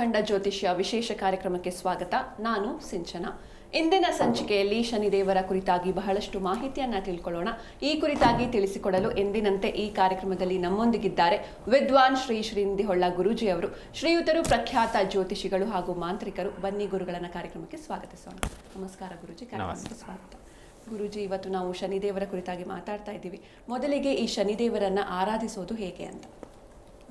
ಅಖಂಡ ಜ್ಯೋತಿಷ್ಯ ವಿಶೇಷ ಕಾರ್ಯಕ್ರಮಕ್ಕೆ ಸ್ವಾಗತ. ನಾನು ಸಿಂಚನ. ಇಂದಿನ ಸಂಚಿಕೆಯಲ್ಲಿ ಶನಿದೇವರ ಕುರಿತಾಗಿ ಬಹಳಷ್ಟು ಮಾಹಿತಿಯನ್ನ ತಿಳ್ಕೊಳ್ಳೋಣ. ಈ ಕುರಿತಾಗಿ ತಿಳಿಸಿಕೊಡಲು ಎಂದಿನಂತೆ ಈ ಕಾರ್ಯಕ್ರಮದಲ್ಲಿ ನಮ್ಮೊಂದಿಗಿದ್ದಾರೆ ವಿದ್ವಾನ್ ಶ್ರೀ ಶ್ರೀನಿಧಿಹೊಳ್ಳ ಗುರೂಜಿ ಅವರು. ಶ್ರೀಯುತರು ಪ್ರಖ್ಯಾತ ಜ್ಯೋತಿಷಿಗಳು ಹಾಗೂ ಮಾಂತ್ರಿಕರು. ಬನ್ನಿ ಗುರುಗಳನ್ನ ಕಾರ್ಯಕ್ರಮಕ್ಕೆ ಸ್ವಾಗತಿಸೋಣ. ನಮಸ್ಕಾರ ಗುರುಜಿ. ಕಾರ್ಯಕ್ರಮಕ್ಕೆ ಸ್ವಾಗತ. ಗುರುಜಿ ಇವತ್ತು ನಾವು ಶನಿದೇವರ ಕುರಿತಾಗಿ ಮಾತಾಡ್ತಾ ಇದ್ದೀವಿ. ಮೊದಲಿಗೆ ಈ ಶನಿದೇವರನ್ನ ಆರಾಧಿಸೋದು ಹೇಗೆ ಅಂತ.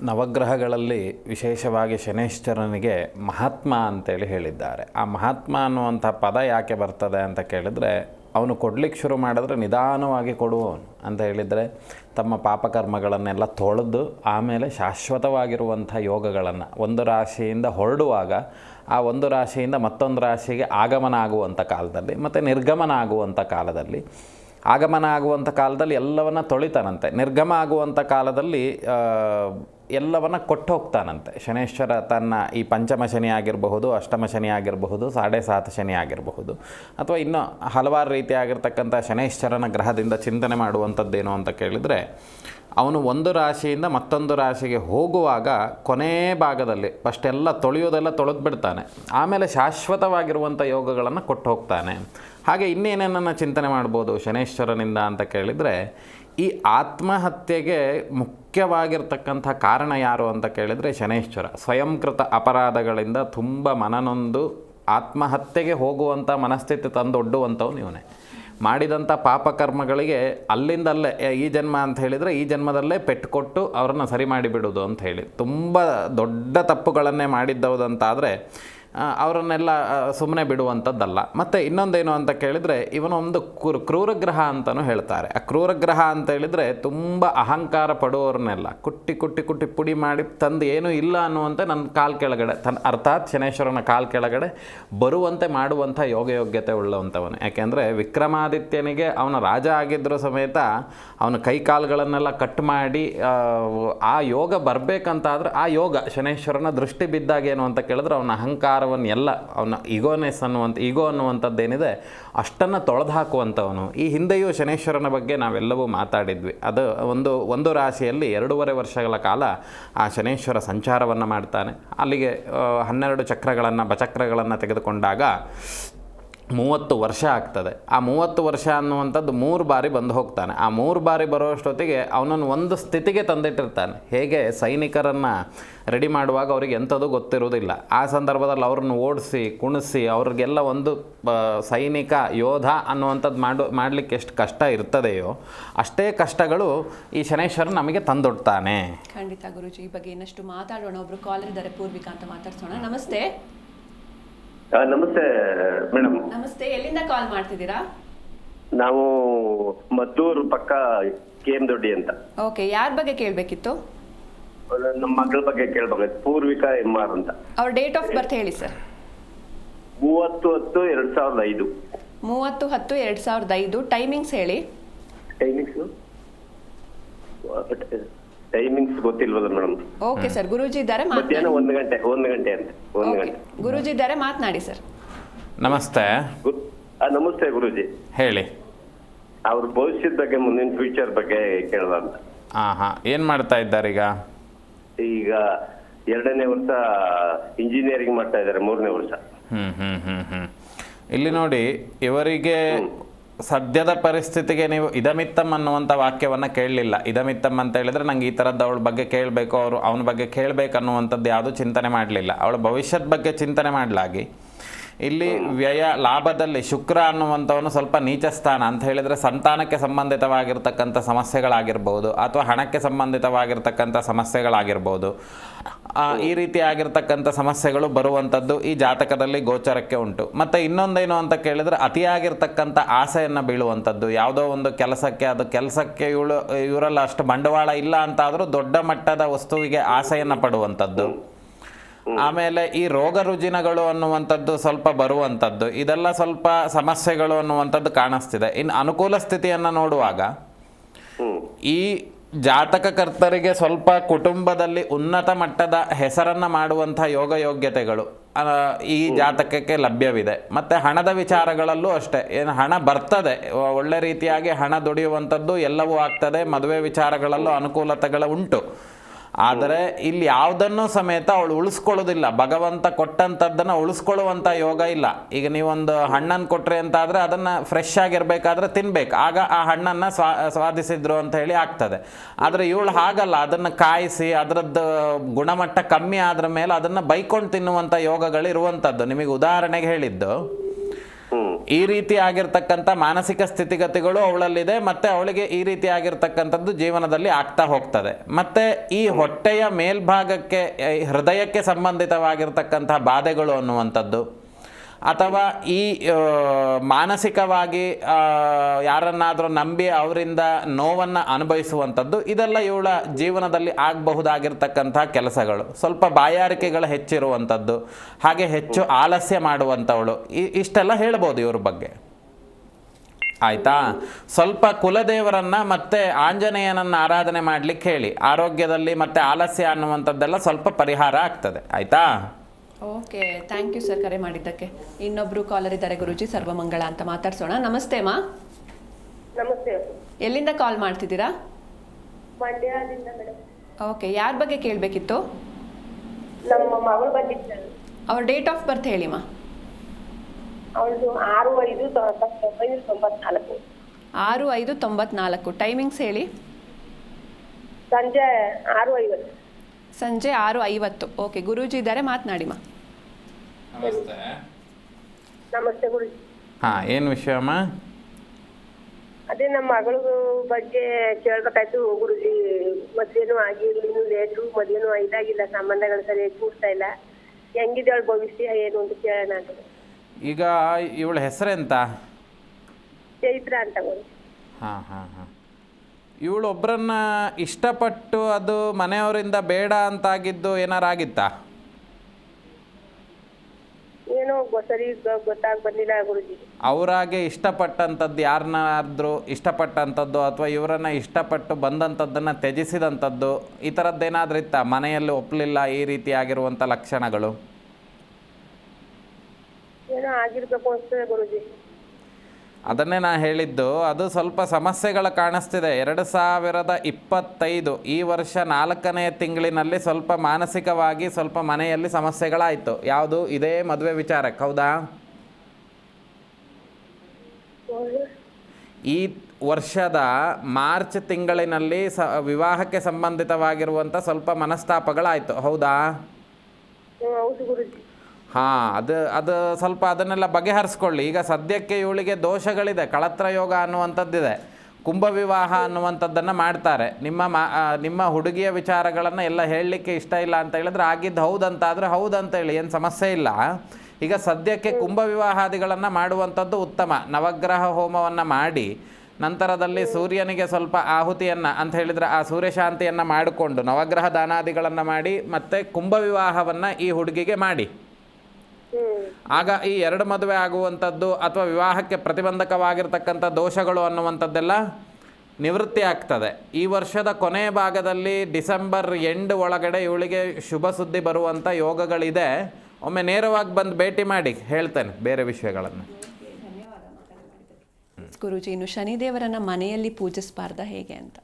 ನವಗ್ರಹಗಳಲ್ಲಿ ವಿಶೇಷವಾಗಿ ಶನೇಶ್ವರನಿಗೆ ಮಹಾತ್ಮ ಅಂತೇಳಿ ಹೇಳಿದ್ದಾರೆ. ಆ ಮಹಾತ್ಮ ಅನ್ನುವಂಥ ಪದ ಯಾಕೆ ಬರ್ತದೆ ಅಂತ ಕೇಳಿದರೆ, ಅವನು ಕೊಡ್ಲಿಕ್ಕೆ ಶುರು ಮಾಡಿದ್ರೆ ನಿಧಾನವಾಗಿ ಕೊಡುವವನು ಅಂತ ಹೇಳಿದರೆ, ತಮ್ಮ ಪಾಪಕರ್ಮಗಳನ್ನೆಲ್ಲ ತೊಳೆದು ಆಮೇಲೆ ಶಾಶ್ವತವಾಗಿರುವಂಥ ಯೋಗಗಳನ್ನು ಒಂದು ರಾಶಿಯಿಂದ ಹೊರಡುವಾಗ, ಆ ಒಂದು ರಾಶಿಯಿಂದ ಮತ್ತೊಂದು ರಾಶಿಗೆ ಆಗಮನ ಆಗುವಂಥ ಕಾಲದಲ್ಲಿ ಮತ್ತು ನಿರ್ಗಮನ ಆಗುವಂಥ ಕಾಲದಲ್ಲಿ, ಆಗಮನ ಆಗುವಂಥ ಕಾಲದಲ್ಲಿ ಎಲ್ಲವನ್ನ ತೊಳಿತಾನಂತೆ. ನಿರ್ಗಮ ಆಗುವಂಥ ಕಾಲದಲ್ಲಿ ಎಲ್ಲವನ್ನ ಕೊಟ್ಟು ಹೋಗ್ತಾನಂತೆ. ಶನೇಶ್ವರ ತನ್ನ ಈ ಪಂಚಮ ಶನಿ ಆಗಿರಬಹುದು, ಅಷ್ಟಮ ಶನಿ ಆಗಿರಬಹುದು, ಸಾಡೆ ಸಾತ ಶನಿ ಆಗಿರಬಹುದು. ಅಥವಾ ಇನ್ನೂ ಹಲವಾರು ರೀತಿಯಾಗಿರ್ತಕ್ಕಂಥ ಶನೇಶ್ವರನ ಗ್ರಹದಿಂದ ಚಿಂತನೆ ಮಾಡುವಂಥದ್ದೇನು ಅಂತ ಕೇಳಿದರೆ, ಅವನು ಒಂದು ರಾಶಿಯಿಂದ ಮತ್ತೊಂದು ರಾಶಿಗೆ ಹೋಗುವಾಗ ಕೊನೇ ಭಾಗದಲ್ಲಿ ಫಸ್ಟ್ ಎಲ್ಲ ತೊಳೆಯೋದೆಲ್ಲ ತೊಳೆದು ಬಿಡ್ತಾನೆ ಆಮೇಲೆ ಶಾಶ್ವತವಾಗಿರುವಂಥ ಯೋಗಗಳನ್ನು ಕೊಟ್ಟು ಹೋಗ್ತಾನೆ. ಹಾಗೆ ಇನ್ನೇನೇನನ್ನು ಚಿಂತನೆ ಮಾಡ್ಬೋದು ಶನೇಶ್ವರನಿಂದ ಅಂತ ಕೇಳಿದರೆ ಈ ಆತ್ಮಹತ್ಯೆಗೆ ಮುಖ್ಯವಾಗಿರ್ತಕ್ಕಂಥ ಕಾರಣ ಯಾರು ಅಂತ ಕೇಳಿದರೆ ಶನೇಶ್ವರ. ಸ್ವಯಂಕೃತ ಅಪರಾಧಗಳಿಂದ ತುಂಬ ಮನನೊಂದು ಆತ್ಮಹತ್ಯೆಗೆ ಹೋಗುವಂಥ ಮನಸ್ಥಿತಿ ತಂದೊಡ್ಡುವಂಥವು ಇವನೇ. ಮಾಡಿದಂಥ ಪಾಪಕರ್ಮಗಳಿಗೆ ಅಲ್ಲಿಂದಲ್ಲೇ ಈ ಜನ್ಮ ಅಂತ ಹೇಳಿದರೆ ಈ ಜನ್ಮದಲ್ಲೇ ಪೆಟ್ಟು ಕೊಟ್ಟು ಅವರನ್ನು ಸರಿ ಮಾಡಿಬಿಡೋದು ಅಂತ ಹೇಳಿ. ತುಂಬ ದೊಡ್ಡ ತಪ್ಪುಗಳನ್ನೇ ಮಾಡಿದ್ದವುದಂತಾದರೆ ಅವರನ್ನೆಲ್ಲ ಸುಮ್ಮನೆ ಬಿಡುವಂಥದ್ದಲ್ಲ. ಮತ್ತು ಇನ್ನೊಂದೇನು ಅಂತ ಕೇಳಿದರೆ ಇವನೊಂದು ಕ್ರೂ ಕ್ರೂರಗ್ರಹ ಅಂತಲೂ ಹೇಳ್ತಾರೆ. ಆ ಕ್ರೂರಗ್ರಹ ಅಂತ ಹೇಳಿದರೆ ತುಂಬ ಅಹಂಕಾರ ಪಡುವವ್ರನ್ನೆಲ್ಲ ಕುಟ್ಟಿ ಕುಟ್ಟಿ ಕುಟ್ಟಿ ಪುಡಿ ಮಾಡಿ ತಂದು ಏನೂ ಇಲ್ಲ ಅನ್ನುವಂತೆ ನನ್ನ ಕಾಲು ಕೆಳಗಡೆ ತನ್ನ ಅರ್ಥಾತ್ ಶನೇಶ್ವರನ ಕಾಲು ಕೆಳಗಡೆ ಬರುವಂತೆ ಮಾಡುವಂಥ ಯೋಗಯೋಗ್ಯತೆ ಉಳ್ಳವಂಥವನು. ಯಾಕೆಂದರೆ ವಿಕ್ರಮಾದಿತ್ಯನಿಗೆ ಅವನ ರಾಜ ಆಗಿದ್ದರೂ ಸಮೇತ ಅವನ ಕೈ ಕಾಲುಗಳನ್ನೆಲ್ಲ ಕಟ್ ಮಾಡಿ ಆ, ಯೋಗ ಬರಬೇಕಂತಾದ್ರೆ ಆ ಯೋಗ ಶನೇಶ್ವರನ ದೃಷ್ಟಿ ಬಿದ್ದಾಗ ಏನು ಅಂತ ಕೇಳಿದ್ರೆ ಅವನ ಅಹಂಕಾರವನ್ನು ಎಲ್ಲ ಅವನ ಈಗೋನೆಸ್ ಅನ್ನುವಂಥ ಈಗೋ ಅನ್ನುವಂಥದ್ದೇನಿದೆ, ಅಷ್ಟನ್ನು ತೊಳೆದು ಹಾಕುವಂಥವನು. ಈ ಹಿಂದೆಯೂ ಶನೇಶ್ವರನ ಬಗ್ಗೆ ನಾವೆಲ್ಲವೂ ಮಾತಾಡಿದ್ವಿ. ಅದು ಒಂದು ಒಂದು ರಾಶಿಯಲ್ಲಿ ಎರಡೂವರೆ ವರ್ಷಗಳ ಕಾಲ ಆ ಶನೇಶ್ವರ ಸಂಚಾರವನ್ನು ಮಾಡ್ತಾನೆ. ಅಲ್ಲಿಗೆ ಹನ್ನೆರಡು ಚಕ್ರಗಳನ್ನು, ಬಚಕ್ರಗಳನ್ನು ತೆಗೆದುಕೊಂಡಾಗ ಮೂವತ್ತು ವರ್ಷ ಆಗ್ತದೆ. ಆ ಮೂವತ್ತು ವರ್ಷ ಅನ್ನುವಂಥದ್ದು ಮೂರು ಬಾರಿ ಬಂದು ಹೋಗ್ತಾನೆ. ಆ ಮೂರು ಬಾರಿ ಬರೋಷ್ಟೊತ್ತಿಗೆ ಅವನನ್ನು ಒಂದು ಸ್ಥಿತಿಗೆ ತಂದಿಟ್ಟಿರ್ತಾನೆ. ಹೇಗೆ ಸೈನಿಕರನ್ನು ರೆಡಿ ಮಾಡುವಾಗ ಅವ್ರಿಗೆ ಎಂಥದ್ದು ಗೊತ್ತಿರೋದಿಲ್ಲ ಆ ಸಂದರ್ಭದಲ್ಲಿ ಅವ್ರನ್ನ ಓಡಿಸಿ, ಕುಣಿಸಿ, ಅವ್ರಿಗೆಲ್ಲ ಒಂದು ಸೈನಿಕ, ಯೋಧ ಅನ್ನುವಂಥದ್ದು ಮಾಡು, ಮಾಡಲಿಕ್ಕೆ ಎಷ್ಟು ಕಷ್ಟ ಇರ್ತದೆಯೋ ಅಷ್ಟೇ ಕಷ್ಟಗಳು ಈ ಶನೇಶ್ವರ ನಮಗೆ ತಂದೊಡ್ತಾನೆ. ಖಂಡಿತ ಗುರುಜಿ, ಈ ಬಗ್ಗೆ ಇನ್ನಷ್ಟು ಮಾತಾಡೋಣ. ಒಬ್ರು ಕಾಲರ್ ಇದ್ದಾರೆ, ಪೂರ್ವಿಕಾ ಅಂತ ಮಾತಾಡ್ಸೋಣ. ನಮಸ್ತೆ. ಆ, ನಮಸ್ತೆ ಮೇಡಮ್. ನಮಸ್ತೆ ಎಲ್ಲಿಂದ ಕಾಲ್ ಮಾಡ್ತಿದ್ದೀರಾ? ನಾವು ಮದ್ದೂರು ಪಕ್ಕ ಕೆ ಎಂ ದೊಡ್ಡಿ ಅಂತ. ಓಕೆ ಯಾರ ಬಗ್ಗೆ ಕೇಳಬೇಕಿತ್ತು? ನಮ್ಮ ಮಗಳ ಬಗ್ಗೆ ಕೇಳ್ಬೇಕಾಗಿತ್ತು ಪೂರ್ವಿಕಾ ಎಂ ಆರ್ ಅಂತ. ಅವ್ರ ಡೇಟ್ ಆಫ್ ಬರ್ತ್ ಹೇಳಿ ಸರ್ ಮೂವತ್ತು ಹತ್ತು ಎರಡ್ ಸಾವಿರದ ಐದು. ಮೂವತ್ತು ಹತ್ತು ಎರಡು ಸಾವಿರದ ಐದು. ಟೈಮಿಂಗ್ಸ್ ಹೇಳಿ. ಟೈಮಿಂಗ್ಸ್ ಟೈಮಿಂಗ್ಸ್ ಗೊತ್ತಿಲ್ವಲ್ಲ ಮೇಡಮ್ ಓಕೆ ಸರ್ ಗುರುಜಿ ಇದ್ದಾರೆ ಮಧ್ಯಾಹ್ನ ಒಂದು ಗಂಟೆ ಒಂದು ಗಂಟೆ ಅಂತ ಒಂದು ಓಕೆ ಗಂಟೆ. ಗುರುಜಿ ಇದ್ದಾರೆ ಮಾತನಾಡಿ ಸರ್ ನಮಸ್ತೆ. ಗು- ಆ, ನಮಸ್ತೆ ಗುರುಜಿ. ಹೇಳಿ. ಅವ್ರ ಭವಿಷ್ಯದ ಬಗ್ಗೆ ಮುಂದಿನ ಫ್ಯೂಚರ್ ಬಗ್ಗೆ ಕೇಳೋಣ ಅಂತ. ಹಾ ಹಾಂ. ಏನು ಮಾಡ್ತಾ ಇದ್ದಾರೆ ಈಗ? ಎರಡನೇ ವರ್ಷ ಇಂಜಿನಿಯರಿಂಗ್ ಮಾಡ್ತಾ ಇದ್ದಾರೆ ಮೂರನೇ ವರ್ಷ. ಹ್ಮ್ ಹ್ಮ್ ಹ್ಮ್ ಹ್ಮ್. ಇಲ್ಲಿ ನೋಡಿ ಇವರಿಗೆ ಸದ್ಯದ ಪರಿಸ್ಥಿತಿಗೆ ನೀವು ಇದಮಿತ್ತಮ್ ಅನ್ನುವಂಥ ವಾಕ್ಯವನ್ನು ಕೇಳಲಿಲ್ಲ. ಇದಮಿತ್ತಮ್ ಅಂತ ಹೇಳಿದ್ರೆ ನಂಗೆ ಈ ಥರದ್ದು ಅವಳ ಬಗ್ಗೆ ಕೇಳಬೇಕು, ಅವರು ಅವನ ಬಗ್ಗೆ ಕೇಳಬೇಕು ಅನ್ನುವಂಥದ್ದು ಯಾವುದೂ ಚಿಂತನೆ ಮಾಡಲಿಲ್ಲ. ಅವಳ ಭವಿಷ್ಯದ ಬಗ್ಗೆ ಚಿಂತನೆ ಮಾಡಲಾಗಿ ಇಲ್ಲಿ ವ್ಯಯ ಲಾಭದಲ್ಲಿ ಶುಕ್ರ ಅನ್ನುವಂಥವನು ಸ್ವಲ್ಪ ನೀಚ ಸ್ಥಾನ ಅಂತ ಹೇಳಿದರೆ ಸಂತಾನಕ್ಕೆ ಸಂಬಂಧಿತವಾಗಿರ್ತಕ್ಕಂಥ ಸಮಸ್ಯೆಗಳಾಗಿರ್ಬೋದು ಅಥವಾ ಹಣಕ್ಕೆ ಸಂಬಂಧಿತವಾಗಿರ್ತಕ್ಕಂಥ ಸಮಸ್ಯೆಗಳಾಗಿರ್ಬೋದು. ಈ ರೀತಿಯಾಗಿರ್ತಕ್ಕಂಥ ಸಮಸ್ಯೆಗಳು ಬರುವಂಥದ್ದು ಈ ಜಾತಕದಲ್ಲಿ ಗೋಚರಕ್ಕೆ ಉಂಟು. ಮತ್ತು ಇನ್ನೊಂದೇನು ಅಂತ ಕೇಳಿದರೆ ಅತಿಯಾಗಿರ್ತಕ್ಕಂಥ ಆಸೆಯನ್ನು ಬೀಳುವಂಥದ್ದು. ಯಾವುದೋ ಒಂದು ಕೆಲಸಕ್ಕೆ, ಅದು ಕೆಲಸಕ್ಕೆ ಇವಳು, ಇವರಲ್ಲ ಅಷ್ಟು ಬಂಡವಾಳ ಇಲ್ಲ ಅಂತಾದರೂ ದೊಡ್ಡ ಮಟ್ಟದ ವಸ್ತುವಿಗೆ ಆಸೆಯನ್ನು ಪಡುವಂಥದ್ದು. ಆಮೇಲೆ ಈ ರೋಗ ರುಜಿನಗಳು ಅನ್ನುವಂಥದ್ದು ಸ್ವಲ್ಪ ಬರುವಂಥದ್ದು ಇದೆಲ್ಲ ಸ್ವಲ್ಪ ಸಮಸ್ಯೆಗಳು ಅನ್ನುವಂಥದ್ದು ಕಾಣಿಸ್ತಿದೆ. ಇನ್ನು ಅನುಕೂಲ ಸ್ಥಿತಿಯನ್ನು ನೋಡುವಾಗ ಈ ಜಾತಕಕರ್ತರಿಗೆ ಸ್ವಲ್ಪ ಕುಟುಂಬದಲ್ಲಿ ಉನ್ನತ ಮಟ್ಟದ ಹೆಸರನ್ನ ಮಾಡುವಂಥ ಯೋಗ ಯೋಗ್ಯತೆಗಳು ಈ ಜಾತಕಕ್ಕೆ ಲಭ್ಯವಿದೆ. ಮತ್ತು ಹಣದ ವಿಚಾರಗಳಲ್ಲೂ ಅಷ್ಟೇ ಏನು ಹಣ ಬರ್ತದೆ ಒಳ್ಳೆ ರೀತಿಯಾಗಿ ಹಣ ದುಡಿಯುವಂಥದ್ದು ಎಲ್ಲವೂ ಆಗ್ತದೆ ಮದುವೆ ವಿಚಾರಗಳಲ್ಲೂ ಅನುಕೂಲತೆಗಳು ಉಂಟು. ಆದರೆ ಇಲ್ಲಿ ಯಾವುದನ್ನು ಸಮೇತ ಅವಳು ಉಳಿಸ್ಕೊಳ್ಳೋದಿಲ್ಲ. ಭಗವಂತ ಕೊಟ್ಟಂಥದ್ದನ್ನು ಉಳಿಸ್ಕೊಳ್ಳುವಂಥ ಯೋಗ ಇಲ್ಲ. ಈಗ ನೀವೊಂದು ಹಣ್ಣನ್ನು ಕೊಟ್ರಿ ಅಂತ ಆದರೆ ಅದನ್ನು ಫ್ರೆಶ್ ಆಗಿರಬೇಕಾದ್ರೆ ತಿನ್ಬೇಕು. ಆಗ ಆ ಹಣ್ಣನ್ನು ಸ್ವಾ, ಸ್ವಾದಿಸಿದ್ರು ಅಂತ ಹೇಳಿ ಆಗ್ತದೆ. ಆದರೆ ಇವಳು ಹಾಗಲ್ಲ. ಅದನ್ನು ಕಾಯಿಸಿ, ಅದರದ್ದು ಗುಣಮಟ್ಟ ಕಮ್ಮಿ ಆದ್ರ ಮೇಲೆ ಅದನ್ನು ಬೈಕೊಂಡು ತಿನ್ನುವಂಥ ಯೋಗಗಳು ಇರುವಂಥದ್ದು ನಿಮಗೆ ಉದಾಹರಣೆಗೆ ಹೇಳಿದ್ದು ಈ ರೀತಿ ಆಗಿರ್ತಕ್ಕಂಥ ಮಾನಸಿಕ ಸ್ಥಿತಿಗತಿಗಳು ಅವಳಲ್ಲಿದೆ, ಮತ್ತೆ ಅವಳಿಗೆ ಈ ರೀತಿ ಆಗಿರ್ತಕ್ಕಂಥದ್ದು ಜೀವನದಲ್ಲಿ ಆಗ್ತಾ ಹೋಗ್ತದೆ. ಮತ್ತೆ ಈ ಹೊಟ್ಟೆಯ ಮೇಲ್ಭಾಗಕ್ಕೆ ಹೃದಯಕ್ಕೆ ಸಂಬಂಧಿತವಾಗಿರ್ತಕ್ಕಂತಹ ಬಾಧೆಗಳು ಅನ್ನುವಂಥದ್ದು ಅಥವಾ ಈ ಮಾನಸಿಕವಾಗಿ ಯಾರನ್ನಾದರೂ ನಂಬಿ ಅವರಿಂದ ನೋವನ್ನು ಅನುಭವಿಸುವಂಥದ್ದು, ಇದೆಲ್ಲ ಇವಳ ಜೀವನದಲ್ಲಿ ಆಗಬಹುದಾಗಿರ್ತಕ್ಕಂಥ ಕೆಲಸಗಳು. ಸ್ವಲ್ಪ ಬಾಯಾರಿಕೆಗಳು ಹೆಚ್ಚಿರುವಂಥದ್ದು, ಹಾಗೆ ಹೆಚ್ಚು ಆಲಸ್ಯ ಮಾಡುವಂಥವಳು. ಇಷ್ಟೆಲ್ಲ ಹೇಳ್ಬೋದು ಇವ್ರ ಬಗ್ಗೆ. ಆಯ್ತಾ? ಸ್ವಲ್ಪ ಕುಲದೇವರನ್ನ ಮತ್ತೆ ಆಂಜನೇಯನನ್ನ ಆರಾಧನೆ ಮಾಡ್ಲಿಕ್ಕೆ ಹೇಳಿ. ಆರೋಗ್ಯದಲ್ಲಿ ಮತ್ತೆ ಆಲಸ್ಯ ಅನ್ನುವಂಥದ್ದೆಲ್ಲ ಸ್ವಲ್ಪ ಪರಿಹಾರ ಆಗ್ತದೆ. ಆಯ್ತಾ? ಓಕೆ ಥ್ಯಾಂಕ್ ಯು ಸರ್ ಕರೆ ಮಾಡಿದ್ದಕ್ಕೆ. ಇನ್ನೊಬ್ರು ಕಾಲರ್ ಇದ್ದಾರೆ ಗುರುಜಿ ಸರ್ವಮಂಗಳ ಅಂತ ಮಾತಾಡ್ಸೋಣ. ನಮಸ್ತೆ ಮಾ ನಮಸ್ತೆ. ಎಲ್ಲಿಂದ ಕಾಲ್ ಮಾಡ್ತಿದ್ದೀರಾ? ಮಂಡ್ಯದಿಂದ ಮೇಡಮ್ ಓಕೆ ಯಾರ ಬಗ್ಗೆ ಕೇಳಬೇಕಿತ್ತು? ನಮ್ಮ ಮಗಳು ಬಂದಿದ್ದರು. ಅವ್ರ ಡೇಟ್ ಆಫ್ ಬರ್ತ್ ಹೇಳಿ ಮಾ ಅವಳದು ಆರು ಐದು ತೊಂಬತ್ನಾಲ್ಕು. ಆರು ಐದು ತೊಂಬತ್ನಾಲ್ಕು. ಟೈಮಿಂಗ್ಸ್ ಹೇಳಿ. ಸಂಜೆ ಆರು ಐವತ್ತು. ಸಂಜೆ ಆರು ಐವತ್ತು. ಓಕೆ ಗುರೂಜಿ ಇದ್ದಾರೆ ಮಾತನಾಡಿ ಮಾ ನಮಸ್ತೆ. ನಮಸ್ತೆ ಗುರುಜಿ. ಹಾ ಏನು ವಿಷಯಮ್ಮ ಅದೇ ನಮ್ಮ ಮಗಳು ಬಗ್ಗೆ ಕೇಳ್ಬೇಕಾಯ್ತು ಗುರುಜಿ. ಮದ್ವೆನೂ ಆಗಿರ್ಲಿ ಇನ್ನೂ ಲೇಟು ಮದ್ವೆನೂ ಇದಾಗಿಲ್ಲ ಸಂಬಂಧಗಳು ಸರಿಯಾಗಿ ಕೂಡ್ತಾ ಇಲ್ಲ. ಹೆಂಗಿದೆ ಅವಳ ಭವಿಷ್ಯ ಏನು ಅಂತ ಕೇಳೋಣ ಅಂತ. ಈಗ ಇವಳ ಹೆಸರೆಂತ? ಚೈತ್ರ ಅಂತ ಗುರು ಹಾ ಹಾ ಹಾಂ. ಇವಳು ಒಬ್ಬರನ್ನ ಇಷ್ಟಪಟ್ಟು ಅದು ಮನೆಯವರಿಂದ ಬೇಡ ಅಂತಾಗಿದ್ದು ಏನಾರು ಆಗಿತ್ತಾ? ಏನೋ ಗೊ- ಸರಿ ಗೊ- ಗೊತ್ತಾಗ್ ಬಂದಿಲ್ಲ ಗುರುಜಿ. ಅವರಾಗೆ ಇಷ್ಟಪಟ್ಟಂಥದ್ದು ಯಾರನ್ನಾದ್ರೂ ಇಷ್ಟಪಟ್ಟಂಥದ್ದು ಅಥವಾ ಇವರನ್ನ ಇಷ್ಟಪಟ್ಟು ಬಂದಂಥದ್ದನ್ನು ತ್ಯಜಿಸಿದಂಥದ್ದು ಈ ಥರದ್ದೇನಾದ್ರೂ ಇತ್ತಾ? ಮನೆಯಲ್ಲಿ ಒಪ್ಪಲಿಲ್ಲ ಈ ರೀತಿ ಆಗಿರುವಂಥ ಲಕ್ಷಣಗಳು? ಏನೋ ಆಗಿರ್ಬೇಕು ಅನ್ಸ್ತದೆ ಗುರುಜಿ. ಅದನ್ನೇ ನಾನು ಹೇಳಿದ್ದು, ಅದು ಸ್ವಲ್ಪ ಸಮಸ್ಯೆಗಳು ಕಾಣಿಸ್ತಿದೆ. ಎರಡು ಸಾವಿರದ ಇಪ್ಪತ್ತೈದು, ಈ ವರ್ಷ ನಾಲ್ಕನೇ ತಿಂಗಳಿನಲ್ಲಿ ಸ್ವಲ್ಪ ಮಾನಸಿಕವಾಗಿ ಸ್ವಲ್ಪ ಮನೆಯಲ್ಲಿ ಸಮಸ್ಯೆಗಳಾಯಿತು. ಯಾವುದು? ಇದೇ ಮದುವೆ ವಿಚಾರಕ್ಕೆ, ಹೌದಾ? ಈ ವರ್ಷದ ಮಾರ್ಚ್ ತಿಂಗಳಿನಲ್ಲಿ ಸ, ವಿವಾಹಕ್ಕೆ ಸಂಬಂಧಿತವಾಗಿರುವಂಥ ಸ್ವಲ್ಪ ಮನಸ್ತಾಪಗಳಾಯಿತು. ಹೌದಾ? ಹಾಂ, ಅದು ಅದು ಸ್ವಲ್ಪ ಅದನ್ನೆಲ್ಲ ಬಗೆಹರಿಸ್ಕೊಳ್ಳಿ. ಈಗ ಸದ್ಯಕ್ಕೆ ಇವಳಿಗೆ ದೋಷಗಳಿದೆ, ಕಳತ್ರ ಯೋಗ ಅನ್ನುವಂಥದ್ದಿದೆ. ಕುಂಭ ವಿವಾಹ ಅನ್ನುವಂಥದ್ದನ್ನು ಮಾಡ್ತಾರೆ. ನಿಮ್ಮ ಮಾ ನಿಮ್ಮ ಹುಡುಗಿಯ ವಿಚಾರಗಳನ್ನು ಎಲ್ಲ ಹೇಳಲಿಕ್ಕೆ ಇಷ್ಟ ಇಲ್ಲ ಅಂತ ಹೇಳಿದ್ರೆ, ಆಗಿದ್ದು ಹೌದಂತ ಆದರೆ ಹೌದಂತ ಹೇಳಿ, ಏನು ಸಮಸ್ಯೆ ಇಲ್ಲ. ಈಗ ಸದ್ಯಕ್ಕೆ ಕುಂಭ ವಿವಾಹಾದಿಗಳನ್ನು ಮಾಡುವಂಥದ್ದು ಉತ್ತಮ. ನವಗ್ರಹ ಹೋಮವನ್ನು ಮಾಡಿ, ನಂತರದಲ್ಲಿ ಸೂರ್ಯನಿಗೆ ಸ್ವಲ್ಪ ಆಹುತಿಯನ್ನು ಅಂತ ಹೇಳಿದರೆ ಆ ಸೂರ್ಯಶಾಂತಿಯನ್ನು ಮಾಡಿಕೊಂಡು, ನವಗ್ರಹ ದಾನಾದಿಗಳನ್ನು ಮಾಡಿ ಮತ್ತು ಕುಂಭ ವಿವಾಹವನ್ನು ಈ ಹುಡುಗಿಗೆ ಮಾಡಿ. ಆಗ ಈ ಎರಡು ಮದುವೆ ಆಗುವಂಥದ್ದು ಅಥವಾ ವಿವಾಹಕ್ಕೆ ಪ್ರತಿಬಂಧಕವಾಗಿರ್ತಕ್ಕಂಥ ದೋಷಗಳು ಅನ್ನುವಂಥದ್ದೆಲ್ಲ ನಿವೃತ್ತಿ ಆಗ್ತದೆ. ಈ ವರ್ಷದ ಕೊನೆಯ ಭಾಗದಲ್ಲಿ ಡಿಸೆಂಬರ್ ಎಂಡ್ ಒಳಗಡೆ ಇವಳಿಗೆ ಶುಭ ಸುದ್ದಿ ಬರುವಂಥ ಯೋಗಗಳಿದೆ. ಒಮ್ಮೆ ನೇರವಾಗಿ ಬಂದು ಭೇಟಿ ಮಾಡಿ ಹೇಳ್ತೇನೆ ಬೇರೆ ವಿಷಯಗಳನ್ನು. ಗುರುಜಿ ಇನ್ನು ಶನಿದೇವರನ್ನ ಮನೆಯಲ್ಲಿ ಪೂಜಿಸಬಾರ್ದ ಹೇಗೆ ಅಂತ?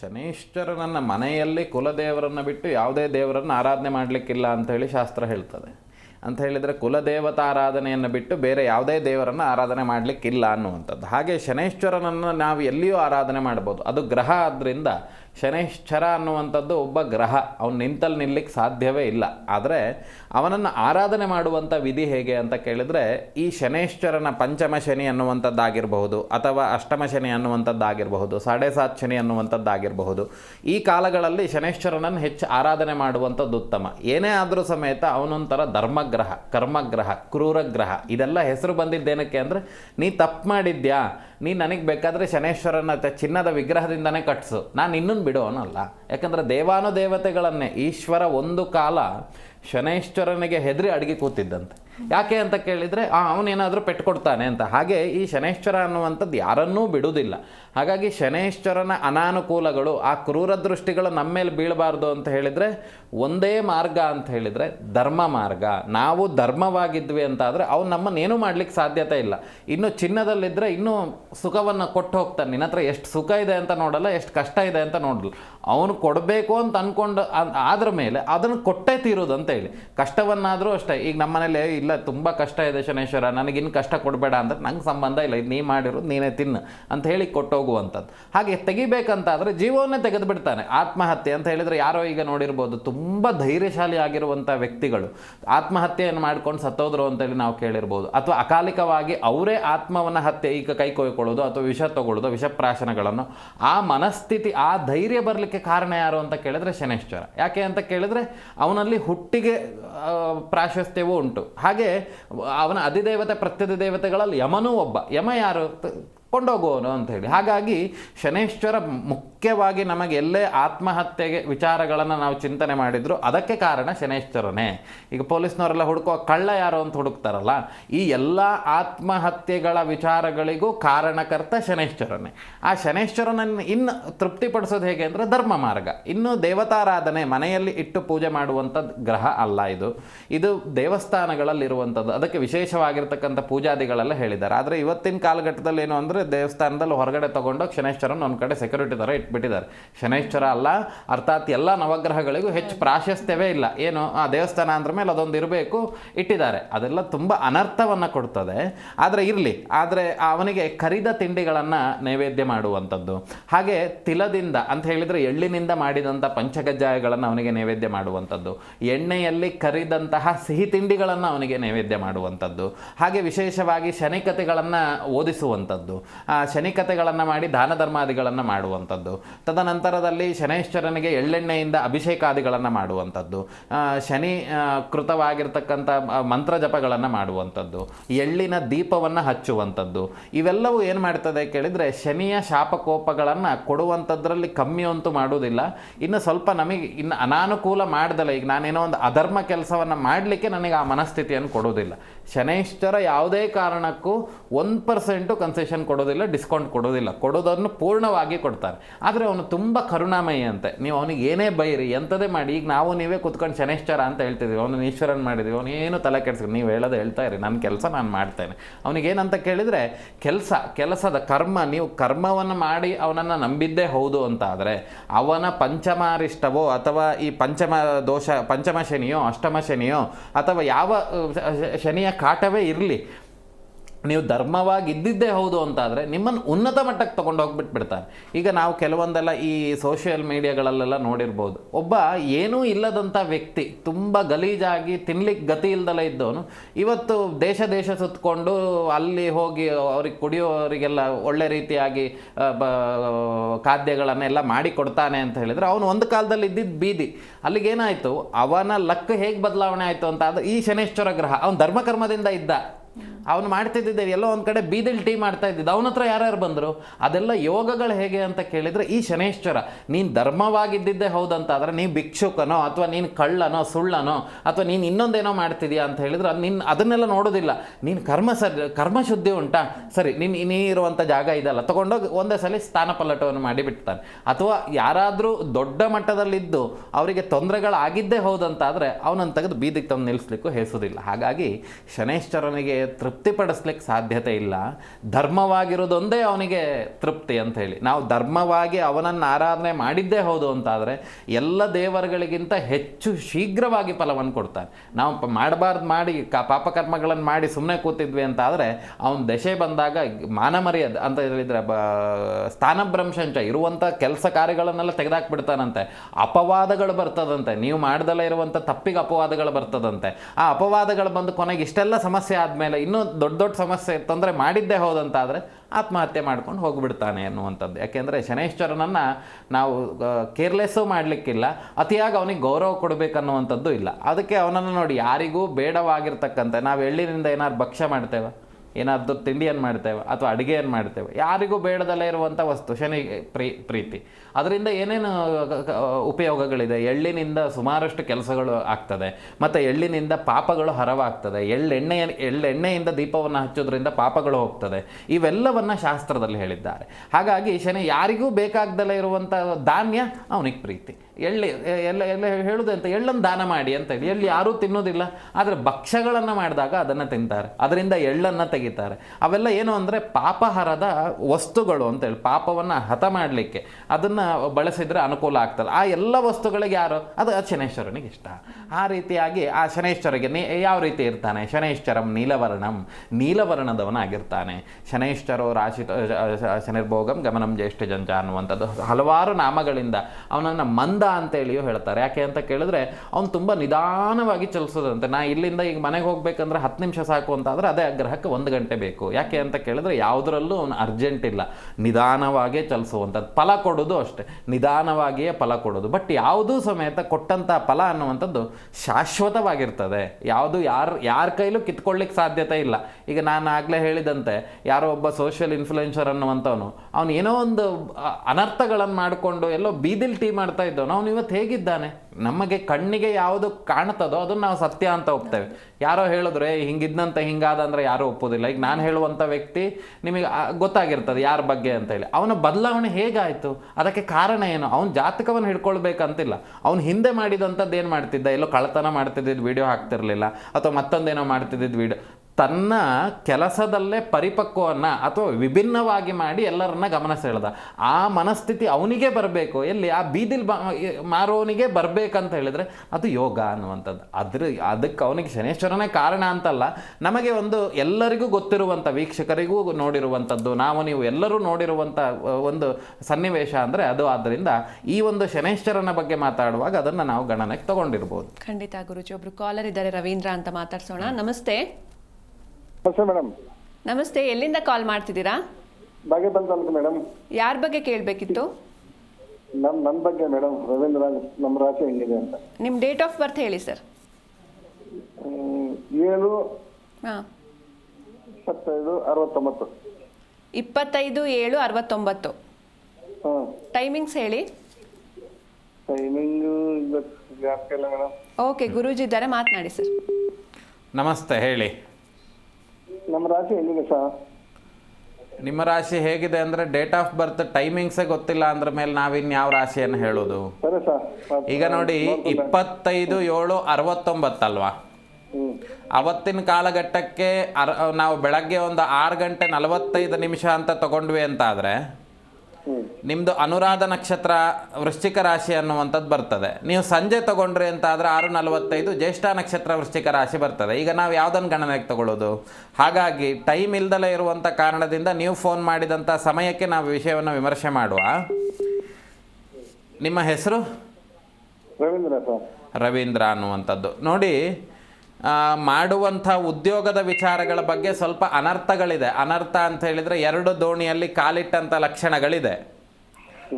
ಶನೇಶ್ವರನನ್ನ ಮನೆಯಲ್ಲಿ ಕುಲದೇವರನ್ನು ಬಿಟ್ಟು ಯಾವುದೇ ದೇವರನ್ನು ಆರಾಧನೆ ಮಾಡಲಿಕ್ಕಿಲ್ಲ ಅಂತ ಹೇಳಿ ಶಾಸ್ತ್ರ ಹೇಳ್ತದೆ. ಅಂತ ಹೇಳಿದರೆ ಕುಲದೇವತಾ ಆರಾಧನೆಯನ್ನು ಬಿಟ್ಟು ಬೇರೆ ಯಾವುದೇ ದೇವರನ್ನು ಆರಾಧನೆ ಮಾಡಲಿಕ್ಕಿಲ್ಲ ಅನ್ನುವಂಥದ್ದು. ಹಾಗೆ ಶನೈಶ್ವರನನ್ನು ನಾವು ಎಲ್ಲಿಯೂ ಆರಾಧನೆ ಮಾಡ್ಬೋದು. ಅದು ಗ್ರಹ ಆದ್ದರಿಂದ ಶನೇಶ್ವರ ಅನ್ನುವಂಥದ್ದು ಒಬ್ಬ ಗ್ರಹ. ಅವನು ನಿಂತಲ್ಲಿ ನಿಲ್ಲಕ್ಕೆ ಸಾಧ್ಯವೇ ಇಲ್ಲ. ಆದರೆ ಅವನನ್ನು ಆರಾಧನೆ ಮಾಡುವಂಥ ವಿಧಿ ಹೇಗೆ ಅಂತ ಕೇಳಿದರೆ ಈ ಶನೈಶ್ಚರನ ಪಂಚಮ ಶನಿ ಅನ್ನುವಂಥದ್ದಾಗಿರಬಹುದು ಅಥವಾ ಅಷ್ಟಮ ಶನಿ ಅನ್ನುವಂಥದ್ದಾಗಿರಬಹುದು, ಸಾಡೆ ಸಾತ್ ಶನಿ ಅನ್ನುವಂಥದ್ದಾಗಿರಬಹುದು. ಈ ಕಾಲಗಳಲ್ಲಿ ಶನೈಶ್ಚರನನ್ನು ಹೆಚ್ಚು ಆರಾಧನೆ ಮಾಡುವಂಥದ್ದು ಉತ್ತಮ. ಏನೇ ಆದರೂ ಸಮೇತ ಅವನೊಂಥರ ಧರ್ಮಗ್ರಹ, ಕರ್ಮಗ್ರಹ, ಕ್ರೂರಗ್ರಹ, ಇದೆಲ್ಲ ಹೆಸರು ಬಂದಿದ್ದೇನಕ್ಕೆ ಅಂದರೆ, ನೀ ತಪ್ಪು ಮಾಡಿದ್ಯಾ? ನೀ ನನಗೆ ಬೇಕಾದರೆ ಶನೇಶ್ವರನ ಚಿನ್ನದ ವಿಗ್ರಹದಿಂದನೇ ಕಟ್ಸು. ನಾನು ಇನ್ನೊಂದು ಬಿಡೋನಲ್ಲ ಯಾಕಂದರೆ ದೇವಾನುದೇವತೆಗಳನ್ನೇ ಈಶ್ವರ ಒಂದು ಕಾಲ ಶನೇಶ್ವರನಿಗೆ ಹೆದರಿ ಅಡುಗೆ ಕೂತಿದ್ದಂತೆ. ಯಾಕೆ ಅಂತ ಕೇಳಿದರೆ ಅವನೇನಾದರೂ ಪೆಟ್ಕೊಡ್ತಾನೆ ಅಂತ. ಹಾಗೆ ಈ ಶನೇಶ್ವರ ಅನ್ನುವಂಥದ್ದು ಯಾರನ್ನೂ ಬಿಡುವುದಿಲ್ಲ. ಹಾಗಾಗಿ ಶನೈಶ್ವರನ ಅನಾನುಕೂಲಗಳು, ಆ ಕ್ರೂರ ದೃಷ್ಟಿಗಳು ನಮ್ಮ ಮೇಲೆ ಬೀಳಬಾರ್ದು ಅಂತ ಹೇಳಿದರೆ ಒಂದೇ ಮಾರ್ಗ ಅಂತ ಹೇಳಿದರೆ ಧರ್ಮ ಮಾರ್ಗ. ನಾವು ಧರ್ಮವಾಗಿದ್ವಿ ಅಂತ ಆದರೆ ಅವ್ನು ನಮ್ಮನ್ನೇನು ಮಾಡ್ಲಿಕ್ಕೆ ಸಾಧ್ಯತೆ ಇಲ್ಲ. ಇನ್ನು ಚಿನ್ನದಲ್ಲಿದ್ದರೆ ಇನ್ನೂ ಸುಖವನ್ನು ಕೊಟ್ಟು ಹೋಗ್ತಾನೆ. ನಿನ್ನ ಹತ್ರ ಎಷ್ಟು ಸುಖ ಇದೆ ಅಂತ ನೋಡಲ್ಲ, ಎಷ್ಟು ಕಷ್ಟ ಇದೆ ಅಂತ ನೋಡಲ್ಲ. ಅವನು ಕೊಡಬೇಕು ಅಂತ ಅಂದ್ಕೊಂಡು ಅದ್- ಆದ್ರ ಮೇಲೆ ಅದನ್ನು ಕೊಟ್ಟೇ ತೀರೋದು ಅಂತ ಹೇಳಿ. ಕಷ್ಟವನ್ನಾದರೂ ಅಷ್ಟೇ. ಈಗ ನಮ್ಮ ಮನೇಲಿ ಇಲ್ಲ, ತುಂಬ ಕಷ್ಟ ಇದೆ ಶನೇಶ್ವರ ನನಗಿನ್ನು ಕಷ್ಟ ಕೊಡಬೇಡ ಅಂದರೆ ನಂಗೆ ಸಂಬಂಧ ಇಲ್ಲ. ಇದು ನೀ ಮಾಡಿರೋದು ನೀನೇ ತಿನ್ನು ಅಂತ ಹೇಳಿ ಕೊಟ್ಟೋಗುವಂಥದ್ದು ಹಾಗೆ ತೆಗಿಬೇಕಂತಾದರೆ ಜೀವವನ್ನೇ ತೆಗೆದು ಬಿಡ್ತಾನೆ ಆತ್ಮಹತ್ಯೆ ಅಂತ ಹೇಳಿದರೆ ಯಾರೋ ಈಗ ನೋಡಿರ್ಬೋದು, ತುಂಬ ಧೈರ್ಯಶಾಲಿ ಆಗಿರುವಂಥ ವ್ಯಕ್ತಿಗಳು ಆತ್ಮಹತ್ಯೆಯನ್ನು ಮಾಡ್ಕೊಂಡು ಸತ್ತೋದ್ರು ಅಂತೇಳಿ ನಾವು ಕೇಳಿರ್ಬೋದು. ಅಥವಾ ಅಕಾಲಿಕವಾಗಿ ಅವರೇ ಆತ್ಮವನ್ನು ಹತ್ಯೆ, ಈಗ ಕೈ ಕೊಯ್ಕೊಳ್ಳೋದು ಅಥವಾ ವಿಷ ತಗೊಳ್ಳೋದು, ವಿಷಪ್ರಾಶನಗಳನ್ನು, ಆ ಮನಸ್ಥಿತಿ, ಆ ಧೈರ್ಯ ಬರಲಿಕ್ಕೆ ಕಾರಣ ಯಾರು ಅಂತ ಕೇಳಿದ್ರೆ ಶನೇಶ್ವರ. ಯಾಕೆ ಅಂತ ಕೇಳಿದ್ರೆ ಅವನಲ್ಲಿ ಹುಟ್ಟಿಗೆ ಪ್ರಾಶಸ್ತ್ಯವೂ ಉಂಟು. ಹಾಗೆ ಅವನ ಅಧಿದೇವತೆ, ಪ್ರತ್ಯಧಿದೇವತೆಗಳಲ್ಲಿ ಯಮನೂ ಒಬ್ಬ. ಯಮ ಯಾರು? ಕೊಂಡೋಗುವವನು ಅಂತ ಹೇಳಿ. ಹಾಗಾಗಿ ಶನೇಶ್ವರ ಮುಖ್ಯವಾಗಿ ನಮಗೆ ಎಲ್ಲೇ ಆತ್ಮಹತ್ಯೆಗೆ ವಿಚಾರಗಳನ್ನು ನಾವು ಚಿಂತನೆ ಮಾಡಿದ್ರು, ಅದಕ್ಕೆ ಕಾರಣ ಶನೇಶ್ವರನೇ. ಈಗ ಪೊಲೀಸ್ನವರೆಲ್ಲ ಹುಡುಕುವ ಕಳ್ಳ ಯಾರು ಅಂತ ಹುಡುಕ್ತಾರಲ್ಲ, ಈ ಎಲ್ಲ ಆತ್ಮಹತ್ಯೆಗಳ ವಿಚಾರಗಳಿಗೂ ಕಾರಣಕರ್ತ ಶನೇಶ್ವರನೇ. ಆ ಶನೇಶ್ವರನನ್ನು ಇನ್ನು ತೃಪ್ತಿಪಡಿಸೋದು ಹೇಗೆ ಅಂದರೆ ಧರ್ಮ ಮಾರ್ಗ. ಇನ್ನು ದೇವತಾರಾಧನೆ ಮನೆಯಲ್ಲಿ ಇಟ್ಟು ಪೂಜೆ ಮಾಡುವಂಥದ್ದು ಗ್ರಹ ಅಲ್ಲ ಇದು. ಇದು ದೇವಸ್ಥಾನಗಳಲ್ಲಿರುವಂಥದ್ದು. ಅದಕ್ಕೆ ವಿಶೇಷವಾಗಿರ್ತಕ್ಕಂಥ ಪೂಜಾದಿಗಳೆಲ್ಲ ಹೇಳಿದ್ದಾರೆ. ಆದರೆ ಇವತ್ತಿನ ಕಾಲಘಟ್ಟದಲ್ಲಿ ಏನು ಅಂದರೆ ದೇವಸ್ಥಾನದಲ್ಲಿ ಹೊರಗಡೆ ತಗೊಂಡು ಶನೈಶ್ವರನ ಒಂದು ಕಡೆ ಸೆಕ್ಯೂರಿಟಿ ಥರ ಇಟ್ಬಿಟ್ಟಿದ್ದಾರೆ. ಶನೈಶ್ವರ ಅಲ್ಲ, ಅರ್ಥಾತ್ ಎಲ್ಲ ನವಗ್ರಹಗಳಿಗೂ ಹೆಚ್ಚು ಪ್ರಾಶಸ್ತ್ಯವೇ ಇಲ್ಲ. ಏನು? ಆ ದೇವಸ್ಥಾನ ಅಂದ್ರ ಮೇಲೆ ಅದೊಂದು ಇರಬೇಕು ಇಟ್ಟಿದ್ದಾರೆ. ಅದೆಲ್ಲ ತುಂಬ ಅನರ್ಥವನ್ನು ಕೊಡ್ತದೆ. ಆದರೆ ಇರಲಿ, ಆದರೆ ಅವನಿಗೆ ಕರಿದ ತಿಂಡಿಗಳನ್ನು ನೈವೇದ್ಯ ಮಾಡುವಂಥದ್ದು. ಹಾಗೆ ತಿಲದಿಂದ ಅಂತ ಹೇಳಿದರೆ ಎಳ್ಳಿನಿಂದ ಮಾಡಿದಂಥ ಪಂಚಗಜ್ಜಾಯಗಳನ್ನು ಅವನಿಗೆ ನೈವೇದ್ಯ ಮಾಡುವಂಥದ್ದು. ಎಣ್ಣೆಯಲ್ಲಿ ಕರಿದಂತಹ ಸಿಹಿ ತಿಂಡಿಗಳನ್ನು ಅವನಿಗೆ ನೈವೇದ್ಯ ಮಾಡುವಂಥದ್ದು. ಹಾಗೆ ವಿಶೇಷವಾಗಿ ಶನಿಕತೆಗಳನ್ನು ಓದಿಸುವಂಥದ್ದು. ಶನಿಕತೆಗಳನ್ನು ಮಾಡಿ ದಾನ ಧರ್ಮಾದಿಗಳನ್ನು ಮಾಡುವಂಥದ್ದು. ತದನಂತರದಲ್ಲಿ ಶನೈಶ್ವರನಿಗೆ ಎಳ್ಳೆಣ್ಣೆಯಿಂದ ಅಭಿಷೇಕಾದಿಗಳನ್ನು ಮಾಡುವಂಥದ್ದು. ಶನಿ ಕೃತವಾಗಿರ್ತಕ್ಕಂಥ ಮಂತ್ರ ಜಪಗಳನ್ನು ಮಾಡುವಂಥದ್ದು. ಎಳ್ಳಿನ ದೀಪವನ್ನು ಹಚ್ಚುವಂಥದ್ದು. ಇವೆಲ್ಲವೂ ಏನು ಮಾಡ್ತದೆ ಕೇಳಿದರೆ, ಶನಿಯ ಶಾಪಕೋಪಗಳನ್ನು ಕೊಡುವಂಥದ್ರಲ್ಲಿ ಕಮ್ಮಿ ಅಂತೂ ಮಾಡುವುದಿಲ್ಲ. ಇನ್ನು ಸ್ವಲ್ಪ ನಮಗೆ ಇನ್ನು ಅನಾನುಕೂಲ ಮಾಡ್ದಲ್ಲ, ಈಗ ನಾನೇನೋ ಒಂದು ಅಧರ್ಮ ಕೆಲಸವನ್ನು ಮಾಡಲಿಕ್ಕೆ ನನಗೆ ಆ ಮನಸ್ಥಿತಿಯನ್ನು ಕೊಡೋದಿಲ್ಲ ಶನೈಶ್ವರ ಯಾವುದೇ ಕಾರಣಕ್ಕೂ ಒಂದು ಪರ್ಸೆಂಟು ಕನ್ಸೆಷನ್ ಕೊಡೋದಿಲ್ಲ ಡಿಸ್ಕೌಂಟ್ ಕೊಡೋದಿಲ್ಲ. ಕೊಡೋದನ್ನು ಪೂರ್ಣವಾಗಿ ಕೊಡ್ತಾರೆ. ಆದರೆ ಅವನು ತುಂಬ ಕರುಣಾಮಯಿ ಅಂತೆ ನೀವು ಅವನಿಗೆ ಏನೇ ಬೈರಿ ಎಂಥದೇ ಮಾಡಿ. ಈಗ ನಾವು ನೀವೇ ಕುತ್ಕೊಂಡು ಶನೇಶ್ವರ ಅಂತ ಹೇಳ್ತಿದ್ದೀವಿ ಅವನು ಈಶ್ವರನ್ ಮಾಡಿದ್ವಿ. ಅವನು ಏನು ತಲೆ ಕೆಡ್ಸ್ಕೊಂಡು ನೀವು ಹೇಳೋದು ಹೇಳ್ತಾ ಇರಿ. ನನ್ನ ಕೆಲಸ ನಾನು ಮಾಡ್ತೇನೆ. ಅವನಿಗೇನಂತ ಕೇಳಿದರೆ, ಕೆಲಸ, ಕೆಲಸದ ಕರ್ಮ, ನೀವು ಕರ್ಮವನ್ನು ಮಾಡಿ ಅವನನ್ನು ನಂಬಿದ್ದೇ ಹೌದು ಅಂತ ಆದರೆ ಅವನ ಪಂಚಮಾರಿಷ್ಟವೋ ಅಥವಾ ಈ ಪಂಚಮ ದೋಷ, ಪಂಚಮ ಶನಿಯೋ, ಅಷ್ಟಮ ಶನಿಯೋ ಅಥವಾ ಯಾವ ಶನಿಯ ಕಾಟವೇ ಇರಲಿ ನೀವು ಧರ್ಮವಾಗಿ ಇದ್ದಿದ್ದೇ ಹೌದು ಅಂತಾದರೆ ನಿಮ್ಮನ್ನು ಉನ್ನತ ಮಟ್ಟಕ್ಕೆ ತೊಗೊಂಡು ಹೋಗ್ಬಿಟ್ಬಿಡ್ತಾರೆ. ಈಗ ನಾವು ಕೆಲವೊಂದೆಲ್ಲ ಈ ಸೋಷಿಯಲ್ ಮೀಡಿಯಾಗಳಲ್ಲೆಲ್ಲ ನೋಡಿರ್ಬೋದು. ಒಬ್ಬ ಏನೂ ಇಲ್ಲದಂಥ ವ್ಯಕ್ತಿ, ತುಂಬ ಗಲೀಜಾಗಿ ತಿನ್ಲಿಕ್ಕೆ ಗತಿ ಇಲ್ದಲೇ ಇದ್ದವನು, ಇವತ್ತು ದೇಶ ದೇಶ ಸುತ್ತಕೊಂಡು ಅಲ್ಲಿ ಹೋಗಿ ಅವ್ರಿಗೆ ಕುಡಿಯೋರಿಗೆಲ್ಲ ಒಳ್ಳೆ ರೀತಿಯಾಗಿ ಬ, ಖಾದ್ಯಗಳನ್ನೆಲ್ಲ ಮಾಡಿ ಕೊಡ್ತಾನೆ ಅಂತ ಹೇಳಿದರೆ ಅವನು ಒಂದು ಕಾಲದಲ್ಲಿ ಇದ್ದಿದ್ದು ಬೀದಿ. ಅಲ್ಲಿಗೇನಾಯಿತು ಅವನ ಲಕ್ ಹೇಗೆ ಬದಲಾವಣೆ ಆಯಿತು ಅಂತ ಅದು ಈ ಶನೇಶ್ವರ ಗ್ರಹ, ಅವನು ಧರ್ಮಕರ್ಮದಿಂದ ಇದ್ದ. ಅವನು ಮಾಡ್ತಿದ್ದಿದ್ದೆ ಎಲ್ಲೋ ಒಂದು ಕಡೆ ಬೀದಿಲ್ ಟೀ ಮಾಡ್ತಾ ಇದ್ದಿದ್ದು. ಅವನ ಹತ್ರ ಯಾರ್ಯಾರು ಬಂದರು? ಅದೆಲ್ಲ ಯೋಗಗಳು ಹೇಗೆ ಅಂತ ಕೇಳಿದರೆ ಈ ಶನೇಶ್ವರ, ನೀನು ಧರ್ಮವಾಗಿದ್ದಿದ್ದೇ ಹೌದಂತ ಆದರೆ ನೀನು ಭಿಕ್ಷುಕನೋ ಅಥವಾ ನೀನು ಕಳ್ಳನೋ, ಸುಳ್ಳನೋ ಅಥವಾ ನೀನು ಇನ್ನೊಂದೇನೋ ಮಾಡ್ತಿದ್ಯಾ ಅಂತ ಹೇಳಿದ್ರೆ ಅದು ನಿನ್ನ ಅದನ್ನೆಲ್ಲ ನೋಡೋದಿಲ್ಲ. ನೀನು ಕರ್ಮ ಸರ್ ಕರ್ಮಶುದ್ಧಿ ಉಂಟಾ? ಸರಿ, ನೀನು ಇರುವಂಥ ಜಾಗ ಇದೆಲ್ಲ ತೊಗೊಂಡೋಗಿ ಒಂದೇ ಸಲ ಸ್ಥಾನ ಪಲ್ಲಟವನ್ನು ಮಾಡಿಬಿಡ್ತಾನೆ. ಅಥವಾ ಯಾರಾದರೂ ದೊಡ್ಡ ಮಟ್ಟದಲ್ಲಿದ್ದು ಅವರಿಗೆ ತೊಂದರೆಗಳಾಗಿದ್ದೇ ಹೌದಂತಾದರೆ ಅವನನ್ನು ತೆಗೆದು ಬೀದಿಗೆ ತಂದು ನಿಲ್ಲಿಸ್ಲಿಕ್ಕೂ ಹೇಸೋದಿಲ್ಲ. ಹಾಗಾಗಿ ಶನೇಶ್ವರನಿಗೆ ತೃಪ್ತಿಪಡಿಸ್ಲಿಕ್ಕೆ ಸಾಧ್ಯತೆ ಇಲ್ಲ. ಧರ್ಮವಾಗಿರೋದೊಂದೇ ಅವನಿಗೆ ತೃಪ್ತಿ ಅಂತ ಹೇಳಿ. ನಾವು ಧರ್ಮವಾಗಿ ಅವನನ್ನು ಆರಾಧನೆ ಮಾಡಿದ್ದೇ ಹೌದು ಅಂತಾದರೆ ಎಲ್ಲ ದೇವರುಗಳಿಗಿಂತ ಹೆಚ್ಚು ಶೀಘ್ರವಾಗಿ ಫಲವನ್ನು ಕೊಡ್ತಾನೆ. ನಾವು ಮಾಡಬಾರ್ದು ಮಾಡಿ ಕ ಪಾಪಕರ್ಮಗಳನ್ನು ಮಾಡಿ ಸುಮ್ಮನೆ ಕೂತಿದ್ವಿ ಅಂತ ಆದರೆ ಅವನ ದಶೆ ಬಂದಾಗ ಮಾನಮರ್ಯಾದ ಅಂತ ಹೇಳಿದರೆ ಬ ಸ್ಥಾನಭ್ರಂಶಂಚ ಇರುವಂಥ ಕೆಲಸ ಕಾರ್ಯಗಳನ್ನೆಲ್ಲ ತೆಗೆದಾಕ್ಬಿಡ್ತಾನಂತೆ. ಅಪವಾದಗಳು ಬರ್ತದಂತೆ. ನೀವು ಮಾಡ್ದಲೇ ಇರುವಂಥ ತಪ್ಪಿಗೆ ಅಪವಾದಗಳು ಬರ್ತದಂತೆ. ಆ ಅಪವಾದಗಳು ಬಂದು ಕೊನೆಗೆ ಇಷ್ಟೆಲ್ಲ ಸಮಸ್ಯೆ ಆದಮೇಲೆ ಇನ್ನೂ ದೊಡ್ಡ ದೊಡ್ಡ ಸಮಸ್ಯೆ ತೊಂದರೆ ಮಾಡಿದ್ದೇ ಹೋದಂತಾದರೆ ಆತ್ಮಹತ್ಯೆ ಮಾಡ್ಕೊಂಡು ಹೋಗಿಬಿಡ್ತಾನೆ ಅನ್ನುವಂಥದ್ದು. ಯಾಕೆಂದರೆ ಶನೈಶ್ವರನನ್ನು ನಾವು ಕೇರ್ಲೆಸ್ಸು ಮಾಡಲಿಕ್ಕಿಲ್ಲ. ಅತಿಯಾಗಿ ಅವನಿಗೆ ಗೌರವ ಕೊಡಬೇಕನ್ನುವಂಥದ್ದು ಇಲ್ಲ. ಅದಕ್ಕೆ ಅವನನ್ನು ನೋಡಿ ಯಾರಿಗೂ ಬೇಡವಾಗಿರ್ತಕ್ಕಂಥ, ನಾವು ಎಳ್ಳಿನಿಂದ ಏನಾದ್ರು ಭಕ್ಷ್ಯ ಮಾಡ್ತೇವೆ, ಏನಾದರೂ ತಿಂಡಿಯನ್ನು ಮಾಡ್ತೇವೆ ಅಥವಾ ಅಡುಗೆಯನ್ನು ಮಾಡ್ತೇವೆ, ಯಾರಿಗೂ ಬೇಡದಲ್ಲೇ ಇರುವಂಥ ವಸ್ತು, ಶನಿ, ಪ್ರೀ, ಪ್ರೀತಿ. ಅದರಿಂದ ಏನೇನು ಉಪಯೋಗಗಳಿದೆ? ಎಳ್ಳಿನಿಂದ ಸುಮಾರಷ್ಟು ಕೆಲಸಗಳು ಆಗ್ತದೆ. ಮತ್ತು ಎಳ್ಳಿನಿಂದ ಪಾಪಗಳು ಹರವಾಗ್ತದೆ. ಎಳ್ಳೆಣ್ಣೆ ಎಳ್ಳೆಣ್ಣೆಯಿಂದ ದೀಪವನ್ನು ಹಚ್ಚೋದ್ರಿಂದ ಪಾಪಗಳು ಹೋಗ್ತದೆ. ಇವೆಲ್ಲವನ್ನು ಶಾಸ್ತ್ರದಲ್ಲಿ ಹೇಳಿದ್ದಾರೆ. ಹಾಗಾಗಿ ಶನಿ ಯಾರಿಗೂ ಬೇಕಾಗ್ದಲೇ ಇರುವಂಥ ಧಾನ್ಯ ಅವನಿಗೆ ಪ್ರೀತಿ. ಎಳ್ಳಿ, ಎಲ್ಲ ಎಲ್ಲ ಅಂತ ಎಳ್ಳನ್ನು ದಾನ ಮಾಡಿ ಅಂತ ಹೇಳಿ. ಎಳ್ಳು ಯಾರೂ ತಿನ್ನೋದಿಲ್ಲ. ಆದರೆ ಭಕ್ಷ್ಯಗಳನ್ನು ಮಾಡಿದಾಗ ಅದನ್ನು ತಿಂತಾರೆ. ಅದರಿಂದ ಎಳ್ಳನ್ನು ತೆಗಿತಾರೆ. ಅವೆಲ್ಲ ಏನು ಅಂದರೆ ಪಾಪಹರದ ವಸ್ತುಗಳು ಅಂತೇಳಿ ಪಾಪವನ್ನು ಹತ ಮಾಡಲಿಕ್ಕೆ. ಅದನ್ನು ಬಳಸಿದರೆ ಅನುಕೂಲ ಆಗ್ತದೆ. ಆ ಎಲ್ಲ ವಸ್ತುಗಳಿಗೆ ಯಾರು? ಅದು ಶನೇಶ್ವರನಿಗೆ ಇಷ್ಟ. ಆ ರೀತಿಯಾಗಿ ಆ ಶನೇಶ್ವರಿಗೆ ಯಾವ ರೀತಿ ಇರ್ತಾನೆ? ಶನೇಶ್ವರಂ ನೀಲವರ್ಣಂ. ನೀಲವರ್ಣದವನಾಗಿರ್ತಾನೆ. ಶನೇಶ್ವರೋ ರಾಶಿ ಶನಿರ್ಭೋಗಂ ಗಮನಂ ಜ್ಯೇಷ್ಠ ಜಂಜ ಅನ್ನುವಂಥದ್ದು ಹಲವಾರು ನಾಮಗಳಿಂದ ಅವನನ್ನು ಮಂದ ಅಂತೇಳಿಯೂ ಹೇಳ್ತಾರೆ. ಯಾಕೆ ಅಂತ ಕೇಳಿದ್ರೆ ಅವನು ತುಂಬ ನಿಧಾನವಾಗಿ ಚಲಿಸೋದಂತೆ. ನಾ ಇಲ್ಲಿಂದ ಈಗ ಮನೆಗೆ ಹೋಗ್ಬೇಕಂದ್ರೆ ಹತ್ತು ನಿಮಿಷ ಸಾಕು ಅಂತಾದ್ರೆ ಅದೇ ಗ್ರಹಕ್ಕೆ ಒಂದು ಗಂಟೆ ಬೇಕು. ಯಾಕೆ ಅಂತ ಕೇಳಿದ್ರೆ ಯಾವುದರಲ್ಲೂ ಅವನು ಅರ್ಜೆಂಟ್ ಇಲ್ಲ. ನಿಧಾನವಾಗೇ ಚಲಿಸುವಂಥದ್ದು ಫಲ ಕೊಡೋದು ಅಷ್ಟೇ. ನಿಧಾನವಾಗಿಯೇ ಫಲ ಕೊಡೋದು. ಬಟ್ ಯಾವುದೂ ಸಮೇತ ಕೊಟ್ಟಂಥ ಫಲ ಅನ್ನುವಂಥದ್ದು ಶಾಶ್ವತವಾಗಿರ್ತದೆ. ಯಾವುದು ಯಾರು, ಯಾರ ಕೈಲೂ ಕಿತ್ಕೊಳ್ಳಿಕ್ಕೆ ಸಾಧ್ಯತೆ ಇಲ್ಲ. ಈಗ ನಾನು ಆಗಲೇ ಹೇಳಿದಂತೆ, ಯಾರೋ ಒಬ್ಬ ಸೋಷಿಯಲ್ ಇನ್ಫ್ಲುಯೆನ್ಸರ್ ಅನ್ನುವಂಥವನು, ಅವನು ಏನೋ ಒಂದು ಅನರ್ಥಗಳನ್ನು ಮಾಡಿಕೊಂಡು ಎಲ್ಲೋ ಬೀದಿಲ್ ಟೀ ಮಾಡ್ತಾ ಇದ್ದವನು, ಅವನು ಇವತ್ತು ಹೇಗಿದ್ದಾನೆ? ನಮಗೆ ಕಣ್ಣಿಗೆ ಯಾವುದು ಕಾಣ್ತದೋ ಅದನ್ನು ನಾವು ಸತ್ಯ ಅಂತ ಒಪ್ತೇವೆ. ಯಾರೋ ಹೇಳಿದ್ರೆ ಹಿಂಗಿದ್ನಂತ ಹಿಂಗಾದ ಅಂದ್ರೆ ಯಾರೂ ಒಪ್ಪೋದಿಲ್ಲ. ಈಗ ನಾನು ಹೇಳುವಂಥ ವ್ಯಕ್ತಿ ನಿಮಗೆ ಗೊತ್ತಾಗಿರ್ತದೆ ಯಾರ ಬಗ್ಗೆ ಅಂತ ಹೇಳಿ. ಅವನ ಬದಲಾವಣೆ ಹೇಗಾಯಿತು? ಅದಕ್ಕೆ ಕಾರಣ ಏನು? ಅವನ ಜಾತಕವನ್ನು ಹಿಡ್ಕೊಳ್ಬೇಕಂತಿಲ್ಲ. ಅವನು ಹಿಂದೆ ಮಾಡಿದಂಥದ್ದು ಏನು ಮಾಡ್ತಿದ್ದ? ಎಲ್ಲೋ ಕಳ್ಳತನ ಮಾಡ್ತಿದ್ದಿದ್ದು ವಿಡಿಯೋ ಹಾಕ್ತಿರ್ಲಿಲ್ಲ. ಅಥವಾ ಮತ್ತೊಂದೇನೋ ಮಾಡ್ತಿದ್ದಿದ್ದು ವಿಡಿಯೋ ತನ್ನ ಕೆಲಸದಲ್ಲೇ ಪರಿಪಕ್ವವನ್ನು ಅಥವಾ ವಿಭಿನ್ನವಾಗಿ ಮಾಡಿ ಎಲ್ಲರನ್ನ ಗಮನ ಸೆಳೆದ. ಆ ಮನಸ್ಥಿತಿ ಅವನಿಗೆ ಬರಬೇಕು. ಎಲ್ಲಿ? ಆ ಬೀದಿಲ್ ಬ ಮಾರೋನಿಗೆ ಬರಬೇಕಂತ ಹೇಳಿದರೆ ಅದು ಯೋಗ ಅನ್ನುವಂಥದ್ದು. ಅದ್ರ ಅದಕ್ಕೆ ಅವನಿಗೆ ಶನೇಶ್ವರನೇ ಕಾರಣ ಅಂತಲ್ಲ. ನಮಗೆ ಒಂದು ಎಲ್ಲರಿಗೂ ಗೊತ್ತಿರುವಂಥ ವೀಕ್ಷಕರಿಗೂ ನೋಡಿರುವಂಥದ್ದು ನಾವು ನೀವು ಎಲ್ಲರೂ ನೋಡಿರುವಂಥ ಒಂದು ಸನ್ನಿವೇಶ ಅಂದರೆ ಅದು. ಆದ್ದರಿಂದ ಈ ಒಂದು ಶನೇಶ್ವರನ ಬಗ್ಗೆ ಮಾತಾಡುವಾಗ ಅದನ್ನು ನಾವು ಗಣನೆಗೆ ತಗೊಂಡಿರ್ಬೋದು. ಖಂಡಿತ ಗುರುಜಿ ಒಬ್ರು ಕಾಲರ್ ಇದ್ದಾರೆ ರವೀಂದ್ರ ಅಂತ ಮಾತಾಡ್ಸೋಣ. ನಮಸ್ತೆ. ನಮಸ್ತೆ ಮೇಡಮ್. ನಮಸ್ತೆ ಎಲ್ಲಿಂದ ಕಾಲ್ ಮಾಡ್ತಿದ್ದೀರಾ? ಬಾಗೇಪಲ್ಲಿ ತಾಲೂಕು ಮೇಡಮ್. ಯಾರ ಬಗ್ಗೆ ಕೇಳಬೇಕಿತ್ತು? ನಮ್ ನನ್ನ ಬಗ್ಗೆ ಮೇಡಮ್ ರವೀಂದ್ರ ನಮ್ಮ ರಾಶಿ ಹೆಂಗಿದೆ ಅಂತ. ನಿಮ್ಮ ಡೇಟ್ ಆಫ್ ಬರ್ತ್ ಹೇಳಿ ಸರ್ ಹ್ಮ್, ಏಳು ಹಾಂ. ಇಪ್ಪತ್ತೈದು ಅರವತ್ತೊಂಬತ್ತು. ಇಪ್ಪತ್ತೈದು ಏಳು ಅರವತ್ತೊಂಬತ್ತು. ಹಾಂ. ಟೈಮಿಂಗ್ಸ್ ಹೇಳಿ. ಟೈಮಿಂಗು ಇವತ್ತು ಜಾಸ್ತಿ ಇಲ್ಲ ಮೇಡಮ್. ಓಕೆ ಗುರೂಜಿ ಇದ್ದಾರೆ ಮಾತನಾಡಿ ಸರ್ ನಮಸ್ತೆ ಹೇಳಿ. ನಮ್ಮ ರಾಶಿ ಹೆಂಗಿದೆ ಸರ್ ನಿಮ್ಮ ರಾಶಿ ಹೇಗಿದೆ ಅಂದ್ರೆ ಡೇಟ್ ಆಫ್ ಬರ್ತ್ ಟೈಮಿಂಗ್ಸೇ ಗೊತ್ತಿಲ್ಲ ಅಂದ್ರ ಮೇಲೆ ನಾವಿನ್ಯಾವ ರಾಶಿಯನ್ನು ಹೇಳೋದು? ಸರಿ ಸರ್ ಈಗ ನೋಡಿ ಇಪ್ಪತ್ತೈದು ಏಳು ಅರವತ್ತೊಂಬತ್ತಲ್ವಾ ಅವತ್ತಿನ ಕಾಲಘಟ್ಟಕ್ಕೆ ಅರ ನಾವು ಬೆಳಗ್ಗೆ ಒಂದು ಆರು ಗಂಟೆ ನಲವತ್ತೈದು ನಿಮಿಷ ಅಂತ ತಗೊಂಡ್ವಿ ಅಂತಾದರೆ ಹ್ಞೂ ನಿಮ್ಮದು ಅನುರಾಧ ನಕ್ಷತ್ರ ವೃಶ್ಚಿಕ ರಾಶಿ ಅನ್ನುವಂಥದ್ದು ಬರ್ತದೆ. ನೀವು ಸಂಜೆ ತಗೊಂಡ್ರಿ ಅಂತ ಆದ್ರೆ ಆರು ನಲವತ್ತೈದು ಜ್ಯೇಷ್ಠ ನಕ್ಷತ್ರ ವೃಶ್ಚಿಕ ರಾಶಿ ಬರ್ತದೆ. ಈಗ ನಾವು ಯಾವುದನ್ನು ಗಣನೆಗೆ ತಗೊಳ್ಳೋದು? ಹಾಗಾಗಿ ಟೈಮ್ ಇಲ್ದಲೇ ಇರುವಂಥ ಕಾರಣದಿಂದ ನೀವು ಫೋನ್ ಮಾಡಿದಂಥ ಸಮಯಕ್ಕೆ ನಾವು ವಿಷಯವನ್ನು ವಿಮರ್ಶೆ ಮಾಡುವ. ನಿಮ್ಮ ಹೆಸರು? ರವೀಂದ್ರ ರವೀಂದ್ರ ಅನ್ನುವಂಥದ್ದು. ನೋಡಿ ಮಾಡುವಂಥ ಉದ್ಯೋಗದ ವಿಚಾರಗಳ ಬಗ್ಗೆ ಸ್ವಲ್ಪ ಅನರ್ಥಗಳಿದೆ. ಅನರ್ಥ ಅಂತ ಹೇಳಿದರೆ ಎರಡು ದೋಣಿಯಲ್ಲಿ ಕಾಲಿಟ್ಟಂಥ ಲಕ್ಷಣಗಳಿದೆ.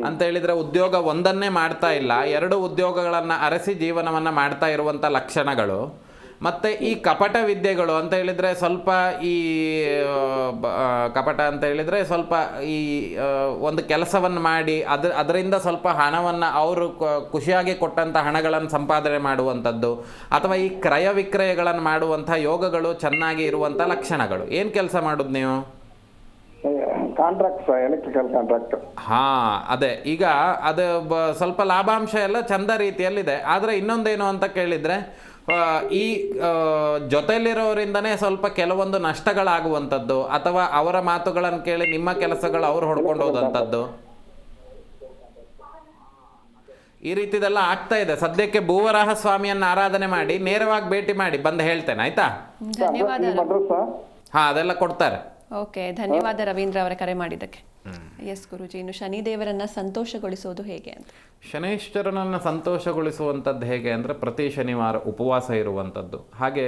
ಅಂತ ಹೇಳಿದರೆ ಉದ್ಯೋಗ ಒಂದನ್ನೇ ಮಾಡ್ತಾ ಇಲ್ಲ. ಎರಡು ಉದ್ಯೋಗಗಳನ್ನು ಅರಸಿ ಜೀವನವನ್ನು ಮಾಡ್ತಾ ಇರುವಂಥ ಲಕ್ಷಣಗಳು. ಮತ್ತು ಈ ಕಪಟ ವಿದ್ಯೆಗಳು ಅಂತ ಹೇಳಿದರೆ ಸ್ವಲ್ಪ ಈ ಕಪಟ ಅಂತ ಹೇಳಿದರೆ ಸ್ವಲ್ಪ ಈ ಒಂದು ಕೆಲಸವನ್ನು ಮಾಡಿ ಅದ್ರ ಅದರಿಂದ ಸ್ವಲ್ಪ ಹಣವನ್ನು ಅವರು ಖುಷಿಯಾಗಿ ಕೊಟ್ಟಂಥ ಹಣಗಳನ್ನು ಸಂಪಾದನೆ ಮಾಡುವಂಥದ್ದು ಅಥವಾ ಈ ಕ್ರಯ ವಿಕ್ರಯಗಳನ್ನು ಮಾಡುವಂಥ ಯೋಗಗಳು ಚೆನ್ನಾಗಿ ಇರುವಂಥ ಲಕ್ಷಣಗಳು. ಏನು ಕೆಲಸ ಮಾಡೋದು ನೀವು? ಕಾಂಟ್ರಾಕ್ಟ್ ಎಲೆಕ್ಟ್ರಿಕಲ್ ಕಾಂಟ್ರಾಕ್ಟ್ ಹಾಂ ಅದೇ. ಈಗ ಅದು ಸ್ವಲ್ಪ ಲಾಭಾಂಶ ಎಲ್ಲ ಚಂದ ರೀತಿಯಲ್ಲಿದೆ. ಆದರೆ ಇನ್ನೊಂದೇನು ಅಂತ ಕೇಳಿದರೆ ಈ ಜೊತೆಯಲ್ಲಿರೋರಿಂದನೇ ಜೊತೆಲಿರೋರಿಂದನೇ ಸ್ವಲ್ಪ ಕೆಲವೊಂದು ನಷ್ಟಗಳಾಗುವಂಥದ್ದು ಅಥವಾ ಅವರ ಮಾತುಗಳನ್ನು ಕೇಳಿ ನಿಮ್ಮ ಕೆಲಸಗಳು ಅವ್ರು ಹೊಡ್ಕೊಂಡು ಹೋದಂಥದ್ದು? ಈ ರೀತಿದೆಲ್ಲ ಆಗ್ತಾ ಇದೆ. ಸದ್ಯಕ್ಕೆ ಭೂವರಾಹ ಸ್ವಾಮಿಯನ್ನ ಆರಾಧನೆ ಮಾಡಿ ನೇರವಾಗಿ ಭೇಟಿ ಮಾಡಿ ಬಂದು ಹೇಳ್ತೇನೆ ಆಯ್ತಾ? ಹಾಂ ಅದೆಲ್ಲ ಕೊಡ್ತಾರೆ. ಓಕೆ ಧನ್ಯವಾದ ರವೀಂದ್ರ ಅವರ ಕರೆ ಮಾಡಿದ್ದಕ್ಕೆ. ಎಸ್ ಗುರುಜಿ. ಇನ್ನು ಶನಿದೇವರನ್ನ ಸಂತೋಷಗೊಳಿಸೋದು ಹೇಗೆ ಅಂತ? ಶನೈಶ್ವರನನ್ನು ಸಂತೋಷಗೊಳಿಸುವಂಥದ್ದು ಹೇಗೆ ಅಂದರೆ ಪ್ರತಿ ಶನಿವಾರ ಉಪವಾಸ ಇರುವಂಥದ್ದು ಹಾಗೆ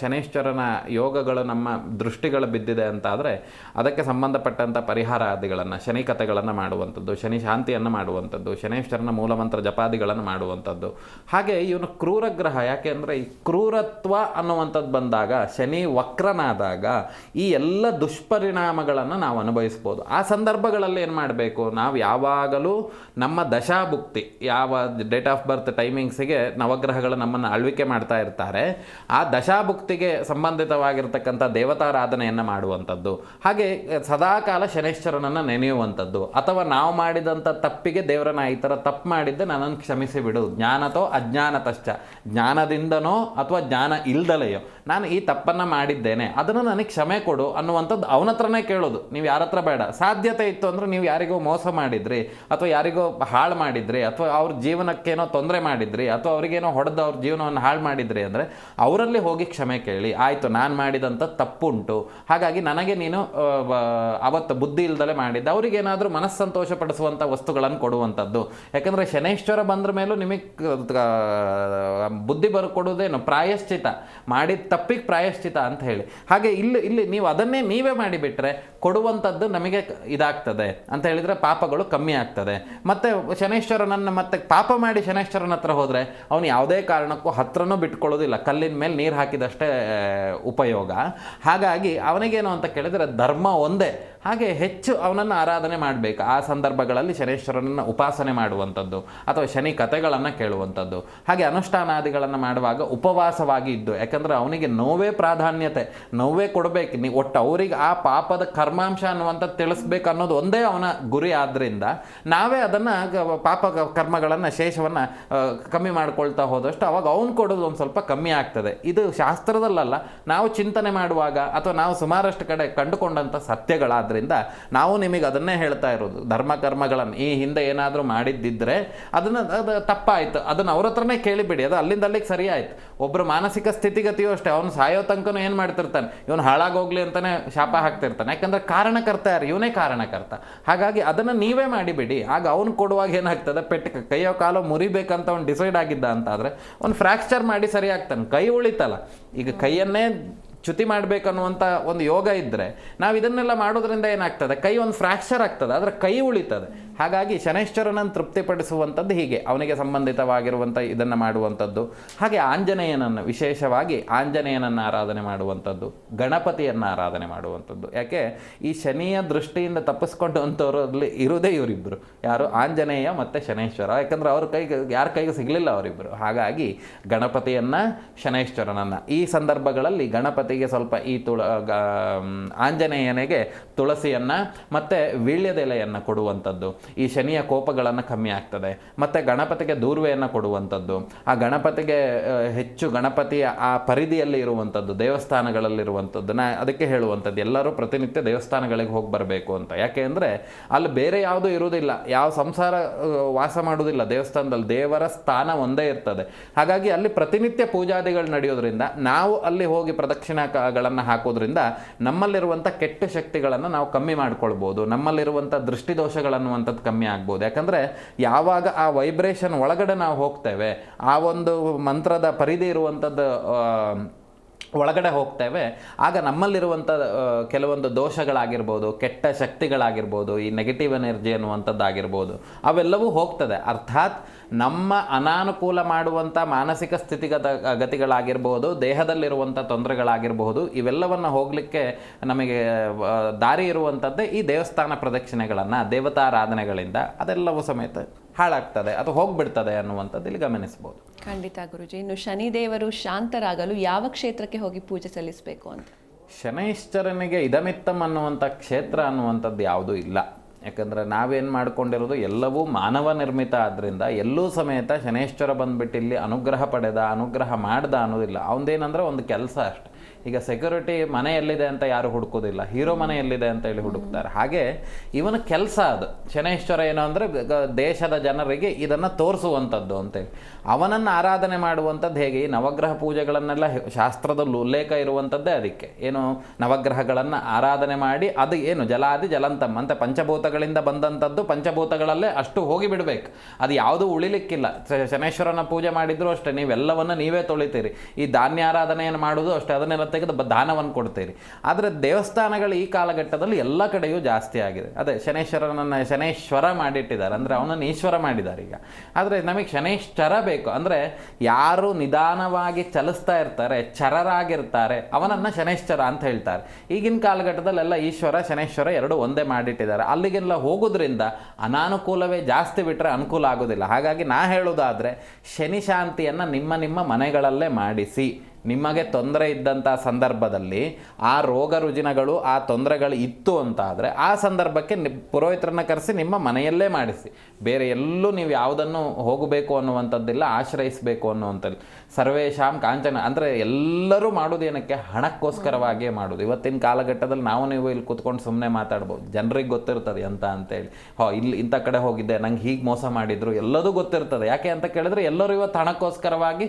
ಶನೈಶ್ವರನ ಯೋಗಗಳು ನಮ್ಮ ದೃಷ್ಟಿಗಳು ಬಿದ್ದಿದೆ ಅಂತಾದರೆ ಅದಕ್ಕೆ ಸಂಬಂಧಪಟ್ಟಂಥ ಪರಿಹಾರಾದಿಗಳನ್ನು ಶನಿ ಕಥೆಗಳನ್ನು ಮಾಡುವಂಥದ್ದು ಶನಿ ಶಾಂತಿಯನ್ನು ಮಾಡುವಂಥದ್ದು ಶನೈಶ್ವರನ ಮೂಲಮಂತ್ರ ಜಪಾದಿಗಳನ್ನು ಮಾಡುವಂಥದ್ದು ಹಾಗೆ ಇವನು ಕ್ರೂರ ಗ್ರಹ ಯಾಕೆ ಅಂದರೆ ಈ ಕ್ರೂರತ್ವ ಅನ್ನುವಂಥದ್ದು ಬಂದಾಗ ಶನಿ ವಕ್ರನಾದಾಗ ಈ ಎಲ್ಲ ದುಷ್ಪರಿಣಾಮಗಳನ್ನು ನಾವು ಅನುಭವಿಸ್ಬೋದು ಆ ಸಂದರ್ಭಗಳಲ್ಲಿ ಏನು ಮಾಡಬೇಕು? ನಾವು ಯಾವಾಗಲೂ ನಮ್ಮ ದಶಾಭುಕ್ತಿ, ಯಾವ ಡೇಟ್ ಆಫ್ ಬರ್ತ್ ಟೈಮಿಂಗ್ಸಿಗೆ ನವಗ್ರಹಗಳು ನಮ್ಮನ್ನು ಆಳ್ವಿಕೆ ಮಾಡ್ತಾ ಇರ್ತಾರೆ. ಆ ದಶಾಭುಕ್ತಿಗೆ ಸಂಬಂಧಿತವಾಗಿರ್ತಕ್ಕಂಥ ದೇವತಾರಾಧನೆಯನ್ನು ಮಾಡುವಂಥದ್ದು. ಹಾಗೆ ಸದಾಕಾಲ ಶನೇಶ್ವರನನ್ನು ನೆನೆಯುವಂಥದ್ದು. ಅಥವಾ ನಾವು ಮಾಡಿದಂಥ ತಪ್ಪಿಗೆ ದೇವರನ್ನ ಈ ಥರ ತಪ್ಪು ಮಾಡಿದ್ದೆ ನನ್ನನ್ನು ಕ್ಷಮಿಸಿ ಬಿಡು. ಜ್ಞಾನತೋ ಅಜ್ಞಾನತಶ್ಚ. ಜ್ಞಾನದಿಂದನೋ ಅಥವಾ ಜ್ಞಾನ ಇಲ್ದಲೆಯೋ ನಾನು ಈ ತಪ್ಪನ್ನು ಮಾಡಿದ್ದೇನೆ. ಅದನ್ನು ನನಗೆ ಕ್ಷಮೆ ಕೊಡು ಅನ್ನುವಂಥದ್ದು ಅವನ ಹತ್ರನೇ ಕೇಳೋದು. ನೀವು ಯಾರತ್ರ ಬೇಡ. ಸಾಧ್ಯತೆ ಇತ್ತು ಅಂದರೆ ನೀವು ಯಾರಿಗೋ ಮೋಸ ಮಾಡಿದ್ರಿ, ಅಥವಾ ಯಾರಿಗೋ ಹಾಳು ಮಾಡಿದ್ರಿ, ಅಥವಾ ಅವ್ರ ಜೀವನಕ್ಕೇನೋ ತೊಂದರೆ ಮಾಡಿದ್ರಿ, ಅಥವಾ ಅವ್ರಿಗೇನೋ ಹೊಡೆದು ಅವ್ರ ಜೀವನವನ್ನು ಹಾಳು ಮಾಡಿದ್ರಿ ಅಂದರೆ ಅವರಲ್ಲಿ ಹೋಗಿ ಕ್ಷಮೆ ಕೇಳಿ, ಆಯಿತು, ನಾನು ಮಾಡಿದಂಥ ತಪ್ಪುಂಟು. ಹಾಗಾಗಿ ನನಗೆ ನೀನು ಅವತ್ತು ಬುದ್ಧಿ ಇಲ್ದಲೆ ಮಾಡಿದ್ದೆ. ಅವರಿಗೇನಾದರೂ ಮನಸ್ಸಂತೋಷ ಪಡಿಸುವಂಥ ವಸ್ತುಗಳನ್ನು ಕೊಡುವಂಥದ್ದು. ಯಾಕಂದರೆ ಶನೈಶ್ವರ ಬಂದ್ರ ಮೇಲೂ ನಿಮಗೆ ಬುದ್ಧಿ ಬರ್ಕೊಡೋದೇನು ಪ್ರಾಯಶ್ಚಿತ. ಮಾಡಿದ ತಪ್ಪಿಗೆ ಪ್ರಾಯಶ್ಚಿತ ಅಂತ ಹೇಳಿ. ಹಾಗೆ ಇಲ್ಲಿ ಇಲ್ಲಿ ನೀವು ಅದನ್ನೇ ನೀವೇ ಮಾಡಿಬಿಟ್ರೆ ಕೊಡುವಂಥದ್ದು ನಮಗೆ ಇದಾಗ್ತದೆ ಅಂತ ಹೇಳಿದರೆ ಪಾಪಗಳು ಕಮ್ಮಿ ಆಗ್ತದೆ. ಮತ್ತು ಶನೈಶ್ವರನನ್ನು ಮತ್ತೆ ಪಾಪ ಮಾಡಿ ಶನೈಶ್ವರನ ಹತ್ರ ಹೋದರೆ ಅವನು ಯಾವುದೇ ಕಾರಣಕ್ಕೂ ಹತ್ರನೂ ಬಿಟ್ಕೊಳ್ಳೋದಿಲ್ಲ. ಕಲ್ಲಿನ ಮೇಲೆ ನೀರು ಹಾಕಿದಷ್ಟೇ ಉಪಯೋಗ. ಹಾಗಾಗಿ ಅವನಿಗೇನು ಅಂತ ಕೇಳಿದರೆ ಧರ್ಮ ಒಂದೇ. ಹಾಗೆ ಹೆಚ್ಚು ಅವನನ್ನು ಆರಾಧನೆ ಮಾಡಬೇಕು. ಆ ಸಂದರ್ಭಗಳಲ್ಲಿ ಶನೇಶ್ವರನನ್ನು ಉಪಾಸನೆ ಮಾಡುವಂಥದ್ದು ಅಥವಾ ಶನಿ ಕಥೆಗಳನ್ನು ಕೇಳುವಂಥದ್ದು. ಹಾಗೆ ಅನುಷ್ಠಾನಾದಿಗಳನ್ನು ಮಾಡುವಾಗ ಉಪವಾಸವಾಗಿ ಇದ್ದು, ಯಾಕಂದರೆ ಅವನಿಗೆ ನೋವೇ ಪ್ರಾಧಾನ್ಯತೆ, ನೋವೇ ಕೊಡಬೇಕು. ನೀವು ಒಟ್ಟು ಅವರಿಗೆ ಆ ಪಾಪದ ಕರ್ಮಾಂಶ ಅನ್ನುವಂಥದ್ದು ತಿಳಿಸ್ಬೇಕು ಅನ್ನೋದು ಒಂದೇ ಅವನ ಗುರಿ ಆದ್ದರಿಂದ ನಾವೇ ಅದನ್ನು ಪಾಪ ಕರ್ಮಗಳನ್ನು, ಶೇಷವನ್ನು ಕಮ್ಮಿ ಮಾಡ್ಕೊಳ್ತಾ ಹೋದಷ್ಟು ಅವಾಗ ಅವ್ನು ಕೊಡೋದು ಒಂದು ಸ್ವಲ್ಪ ಕಮ್ಮಿ ಆಗ್ತದೆ. ಇದು ಶಾಸ್ತ್ರದಲ್ಲಲ್ಲ, ನಾವು ಚಿಂತನೆ ಮಾಡುವಾಗ ಅಥವಾ ನಾವು ಸುಮಾರಷ್ಟು ಕಡೆ ಕಂಡುಕೊಂಡಂಥ ಸತ್ಯಗಳಾದ್ದರಿಂದ ನಾವು ನಿಮಗೆ ಅದನ್ನೇ ಹೇಳ್ತಾ ಇರೋದು. ಧರ್ಮ ಕರ್ಮಗಳನ್ನು. ಈ ಹಿಂದೆ ಏನಾದರೂ ಮಾಡಿದ್ದಿದ್ದರೆ ಅದನ್ನು ಅದು ತಪ್ಪಾಯಿತು. ಅದನ್ನು ಅವ್ರ ಹತ್ರನೇ ಕೇಳಿಬಿಡಿ. ಅದು ಅಲ್ಲಿಂದ ಅಲ್ಲಿಗೆ ಸರಿ ಆಯಿತು ಒಬ್ಬರು ಮಾನಸಿಕ ಸ್ಥಿತಿಗತಿಯೂ ಅಷ್ಟೇ. ಅವನು ಸಾಯೋ ತನಕನೂ ಏನು ಮಾಡ್ತಿರ್ತಾನೆ? ಇವನು ಹಾಳಾಗೋಗ್ಲಿ ಅಂತಾನೆ ಶಾಪ ಹಾಕ್ತಿರ್ತಾನೆ. ಯಾಕಂದ್ರೆ ಕಾರಣಕರ್ತ ಯಾರು ಇವನೇ ಕಾರಣಕರ್ತ. ಹಾಗಾಗಿ ಅದನ್ನು ನೀವೇ ಮಾಡಿಬಿಡಿ. ಆಗ ಅವನು ಕೊಡುವಾಗ ಏನಾಗ್ತದೆ ಪೆಟ್ಟು ಕೈಯೋ ಕಾಲೋ ಮುರಿಬೇಕಂತ ಅವ್ನು ಡಿಸೈಡ್ ಆಗಿದ್ದ ಅಂತಾದರೆ ಅವ್ನು ಫ್ರ್ಯಾಕ್ಚರ್ ಮಾಡಿ ಸರಿ ಆಗ್ತಾನೆ ಕೈ ಉಳಿತಲ್ಲ. ಈಗ ಕೈಯನ್ನೇ ಚ್ಯುತಿ ಮಾಡಬೇಕನ್ನುವಂಥ ಒಂದು ಯೋಗ ಇದ್ದರೆ ನಾವು ಇದನ್ನೆಲ್ಲ ಮಾಡೋದ್ರಿಂದ ಏನಾಗ್ತದೆ? ಕೈ ಒಂದು ಫ್ರ್ಯಾಕ್ಚರ್ ಆಗ್ತದೆ. ಆದರೆ ಕೈ ಉಳಿತದೆ. ಹಾಗಾಗಿ ಶನೈಶ್ಚರನನ್ನು ತೃಪ್ತಿಪಡಿಸುವಂಥದ್ದು ಹೀಗೆ. ಅವನಿಗೆ ಸಂಬಂಧಿತವಾಗಿರುವಂಥ ಇದನ್ನು ಮಾಡುವಂಥದ್ದು. ಹಾಗೆ ಆಂಜನೇಯನನ್ನು ವಿಶೇಷವಾಗಿ ಆಂಜನೇಯನನ್ನು ಆರಾಧನೆ ಮಾಡುವಂಥದ್ದು, ಗಣಪತಿಯನ್ನು ಆರಾಧನೆ ಮಾಡುವಂಥದ್ದು. ಯಾಕೆ? ಈ ಶನಿಯ ದೃಷ್ಟಿಯಿಂದ ತಪ್ಪಿಸ್ಕೊಂಡಂಥವರಲ್ಲಿ ಇರುವುದೇ ಇವರಿಬ್ಬರು ಯಾರು? ಆಂಜನೇಯ ಮತ್ತು ಶನೈಶ್ವರ ಯಾಕಂದ್ರೆ ಅವ್ರ ಕೈಗೆ ಯಾರ ಕೈಗೆ ಸಿಗಲಿಲ್ಲ ಅವರಿಬ್ಬರು ಹಾಗಾಗಿ ಗಣಪತಿಯನ್ನು ಶನೈಶ್ವರನನ್ನು ಈ ಸಂದರ್ಭಗಳಲ್ಲಿ ಗಣಪತಿಗೆ ಸ್ವಲ್ಪ ಈ ತುಳ ಆಂಜನೇಯನಿಗೆ ತುಳಸಿಯನ್ನು ಮತ್ತು ವೀಳ್ಯದೆಲೆಯನ್ನು ಕೊಡುವಂಥದ್ದು. ಈ ಶನಿಯ ಕೋಪಗಳನ್ನು ಕಮ್ಮಿ ಆಗ್ತದೆ. ಮತ್ತು ಗಣಪತಿಗೆ ದೂರ್ವೆಯನ್ನು ಕೊಡುವಂಥದ್ದು. ಆ ಗಣಪತಿಗೆ ಹೆಚ್ಚು ಗಣಪತಿಯ ಆ ಪರಿಧಿಯಲ್ಲಿ ಇರುವಂಥದ್ದು, ದೇವಸ್ಥಾನಗಳಲ್ಲಿರುವಂಥದ್ದು, ನಾ ಅದಕ್ಕೆ ಹೇಳುವಂಥದ್ದು. ಎಲ್ಲರೂ ಪ್ರತಿನಿತ್ಯ ದೇವಸ್ಥಾನಗಳಿಗೆ ಹೋಗಿ ಬರಬೇಕು ಅಂತ. ಯಾಕೆ ಅಂದರೆ ಅಲ್ಲಿ ಬೇರೆ ಯಾವುದೂ ಇರುವುದಿಲ್ಲ. ಯಾವ ಸಂಸಾರ ವಾಸ ಮಾಡುವುದಿಲ್ಲ. ದೇವಸ್ಥಾನದಲ್ಲಿ ದೇವರ ಸ್ಥಾನ ಒಂದೇ ಇರ್ತದೆ. ಹಾಗಾಗಿ ಅಲ್ಲಿ ಪ್ರತಿನಿತ್ಯ ಪೂಜಾದಿಗಳು ನಡೆಯೋದ್ರಿಂದ, ನಾವು ಅಲ್ಲಿ ಹೋಗಿ ಪ್ರದಕ್ಷಿಣಾಗಳನ್ನು ಹಾಕೋದ್ರಿಂದ ನಮ್ಮಲ್ಲಿರುವಂಥ ಕೆಟ್ಟ ಶಕ್ತಿಗಳನ್ನು ನಾವು ಕಮ್ಮಿ ಮಾಡ್ಕೊಳ್ಬೋದು. ನಮ್ಮಲ್ಲಿರುವಂಥ ದೃಷ್ಟಿದೋಷಗಳನ್ನುವಂಥದ್ದು ಕಮ್ಮಿ ಆಗ್ಬೋದು. ಯಾಕಂದರೆ ಯಾವಾಗ ಆ ವೈಬ್ರೇಷನ್ ಒಳಗಡೆ ನಾವು ಹೋಗ್ತೇವೆ, ಆ ಒಂದು ಮಂತ್ರದ ಪರಿಧಿ ಇರುವಂಥದ್ದು ಒಳಗಡೆ ಹೋಗ್ತೇವೆ, ಆಗ ನಮ್ಮಲ್ಲಿರುವಂಥ ಕೆಲವೊಂದು ದೋಷಗಳಾಗಿರ್ಬೋದು, ಕೆಟ್ಟ ಶಕ್ತಿಗಳಾಗಿರ್ಬೋದು, ಈ ನೆಗೆಟಿವ್ ಎನರ್ಜಿ ಅನ್ನುವಂಥದ್ದಾಗಿರ್ಬೋದು, ಅವೆಲ್ಲವೂ ಹೋಗ್ತದೆ. ಅರ್ಥಾತ್ ನಮ್ಮ ಅನಾನುಕೂಲ ಮಾಡುವಂಥ ಮಾನಸಿಕ ಸ್ಥಿತಿಗತ ಗತಿಗಳಾಗಿರ್ಬೋದು ದೇಹದಲ್ಲಿರುವಂಥ ತೊಂದರೆಗಳಾಗಿರಬಹುದು ಇವೆಲ್ಲವನ್ನು ಹೋಗಲಿಕ್ಕೆ ನಮಗೆ ದಾರಿ ಇರುವಂಥದ್ದೇ ಈ ದೇವಸ್ಥಾನ ಪ್ರದಕ್ಷಿಣೆಗಳನ್ನು ದೇವತಾರಾಧನೆಗಳಿಂದ ಅದೆಲ್ಲವೂ ಸಮೇತ ಹಾಳಾಗ್ತದೆ ಅದು ಹೋಗ್ಬಿಡ್ತದೆ ಅನ್ನುವಂಥದ್ದು ಇಲ್ಲಿ ಗಮನಿಸ್ಬೋದು. ಖಂಡಿತ ಗುರುಜಿ ಇನ್ನು ಶನಿದೇವರು ಶಾಂತರಾಗಲು ಯಾವ ಕ್ಷೇತ್ರಕ್ಕೆ ಹೋಗಿ ಪೂಜೆ ಸಲ್ಲಿಸಬೇಕು ಅಂತ? ಶನೈಶ್ಚರನಿಗೆ ಇದಮಿತ್ತಮ್ ಅನ್ನುವಂಥ ಕ್ಷೇತ್ರ ಅನ್ನುವಂಥದ್ದು ಯಾವುದೂ ಇಲ್ಲ. ಯಾಕಂದರೆ ನಾವೇನು ಮಾಡ್ಕೊಂಡಿರೋದು, ಎಲ್ಲವೂ ಮಾನವ ನಿರ್ಮಿತ ಆದ್ದರಿಂದ ಎಲ್ಲೂ ಸಮೇತ ಶನೇಶ್ವರ ಬಂದ್ಬಿಟ್ಟು ಇಲ್ಲಿ ಅನುಗ್ರಹ ಪಡೆದ, ಅನುಗ್ರಹ ಮಾಡ್ದ ಅನ್ನೋದಿಲ್ಲ. ಅವನದೇನಂದ್ರೆ ಒಂದು ಕೆಲಸ ಅಷ್ಟೆ. ಈಗ ಸೆಕ್ಯೂರಿಟಿ ಮನೆ ಎಲ್ಲಿದೆ ಅಂತ ಯಾರು ಹುಡುಕೋದಿಲ್ಲ. ಹೀರೋ ಮನೆ ಎಲ್ಲಿದೆ ಅಂತ ಹೇಳಿ ಹುಡುಕ್ತಾರೆ. ಹಾಗೆ ಇವನ ಕೆಲಸ ಅದು. ಶನೇಶ್ವರ ಏನು ಅಂದರೆ ದೇಶದ ಜನರಿಗೆ ಇದನ್ನು ತೋರಿಸುವಂಥದ್ದು ಅಂತೇಳಿ. ಅವನನ್ನು ಆರಾಧನೆ ಮಾಡುವಂಥದ್ದು ಹೇಗೆ? ಈ ನವಗ್ರಹ ಪೂಜೆಗಳನ್ನೆಲ್ಲ ಶಾಸ್ತ್ರದಲ್ಲಿ ಉಲ್ಲೇಖ ಇರುವಂಥದ್ದೇ ಅದಕ್ಕೆ. ಏನು? ನವಗ್ರಹಗಳನ್ನು ಆರಾಧನೆ ಮಾಡಿ ಅದು ಏನು? ಜಲಾದಿ ಜಲಂತಮ್ ಅಂತ ಪಂಚಭೂತಗಳಿಂದ ಬಂದಂಥದ್ದು ಪಂಚಭೂತಗಳಲ್ಲೇ ಅಷ್ಟು ಹೋಗಿ ಬಿಡಬೇಕು. ಅದು ಯಾವುದೂ ಉಳಿಲಿಕ್ಕಿಲ್ಲ. ಶನೇಶ್ವರನ ಪೂಜೆ ಮಾಡಿದ್ರು ಅಷ್ಟೇ, ನೀವೆಲ್ಲವನ್ನು ನೀವೇ ತೊಳಿತೀರಿ. ಈ ಧಾನ್ಯ ಆರಾಧನೆಯನ್ನು ಮಾಡೋದು ಅಷ್ಟೇ, ಅದನ್ನೆಲ್ಲ ತೆಗೆದು ದಾನವನ್ನು ಕೊಡ್ತೀರಿ. ಆದರೆ ದೇವಸ್ಥಾನಗಳು ಈ ಕಾಲಘಟ್ಟದಲ್ಲಿ ಎಲ್ಲ ಕಡೆಯೂ ಜಾಸ್ತಿ ಆಗಿದೆ. ಅದೇ, ಶನೇಶ್ವರನನ್ನು ಶನೇಶ್ವರ ಮಾಡಿಟ್ಟಿದ್ದಾರೆ. ಅಂದರೆ ಅವನನ್ನು ಈಶ್ವರ ಮಾಡಿದ್ದಾರೆ ಈಗ. ಆದರೆ ನಮಗೆ ಶನೇಶ್ವರ ಅಂದರೆ ಯಾರು ನಿಧಾನವಾಗಿ ಚಲಿಸ್ತಾ ಇರ್ತಾರೆ, ಚರರಾಗಿರ್ತಾರೆ, ಅವನನ್ನು ಶನೇಶ್ವರ ಅಂತ ಹೇಳ್ತಾರೆ. ಈಗಿನ ಕಾಲಘಟ್ಟದಲ್ಲೆಲ್ಲ ಈಶ್ವರ, ಶನೇಶ್ವರ ಎರಡು ಒಂದೇ ಮಾಡಿಟ್ಟಿದ್ದಾರೆ. ಅಲ್ಲಿಗೆಲ್ಲ ಹೋಗೋದ್ರಿಂದ ಅನಾನುಕೂಲವೇ ಜಾಸ್ತಿ ಬಿಟ್ಟರೆ ಅನುಕೂಲ ಆಗೋದಿಲ್ಲ. ಹಾಗಾಗಿ ನಾ ಹೇಳೋದಾದರೆ, ಶನಿ ಶಾಂತಿಯನ್ನು ನಿಮ್ಮ ನಿಮ್ಮ ಮನೆಗಳಲ್ಲೇ ಮಾಡಿಸಿ. ನಿಮಗೆ ತೊಂದರೆ ಇದ್ದಂಥ ಸಂದರ್ಭದಲ್ಲಿ ಆ ರೋಗ ರುಜಿನಗಳು, ಆ ತೊಂದರೆಗಳು ಇತ್ತು ಅಂತ ಆದರೆ ಆ ಸಂದರ್ಭಕ್ಕೆ ನಿ, ಪುರೋಹಿತರನ್ನ ಕರೆಸಿ ನಿಮ್ಮ ಮನೆಯಲ್ಲೇ ಮಾಡಿಸಿ. ಬೇರೆ ಎಲ್ಲೂ ನೀವು ಯಾವುದನ್ನು ಹೋಗಬೇಕು ಅನ್ನುವಂಥದ್ದಿಲ್ಲ, ಆಶ್ರಯಿಸಬೇಕು ಅನ್ನುವಂಥದ್ದು. ಸರ್ವೇಶಾಂ ಕಾಂಚನ. ಅಂದರೆ ಎಲ್ಲರೂ ಮಾಡೋದೇನಕ್ಕೆ ಹಣಕ್ಕೋಸ್ಕರವಾಗಿಯೇ ಮಾಡೋದು. ಇವತ್ತಿನ ಕಾಲಘಟ್ಟದಲ್ಲಿ ನಾವು ನೀವು ಇಲ್ಲಿ ಕುತ್ಕೊಂಡು ಸುಮ್ಮನೆ ಮಾತಾಡ್ಬೋದು. ಜನರಿಗೆ ಗೊತ್ತಿರ್ತದೆ ಅಂತ ಅಂತೇಳಿ. ಹೋ, ಇಲ್ಲಿ ಇಂಥ ಕಡೆ ಹೋಗಿದ್ದೆ, ನಂಗೆ ಹೀಗೆ ಮೋಸ ಮಾಡಿದ್ರು, ಎಲ್ಲದೂ ಗೊತ್ತಿರ್ತದೆ. ಯಾಕೆ ಅಂತ ಕೇಳಿದ್ರೆ ಎಲ್ಲರೂ ಇವತ್ತು ಹಣಕ್ಕೋಸ್ಕರವಾಗಿ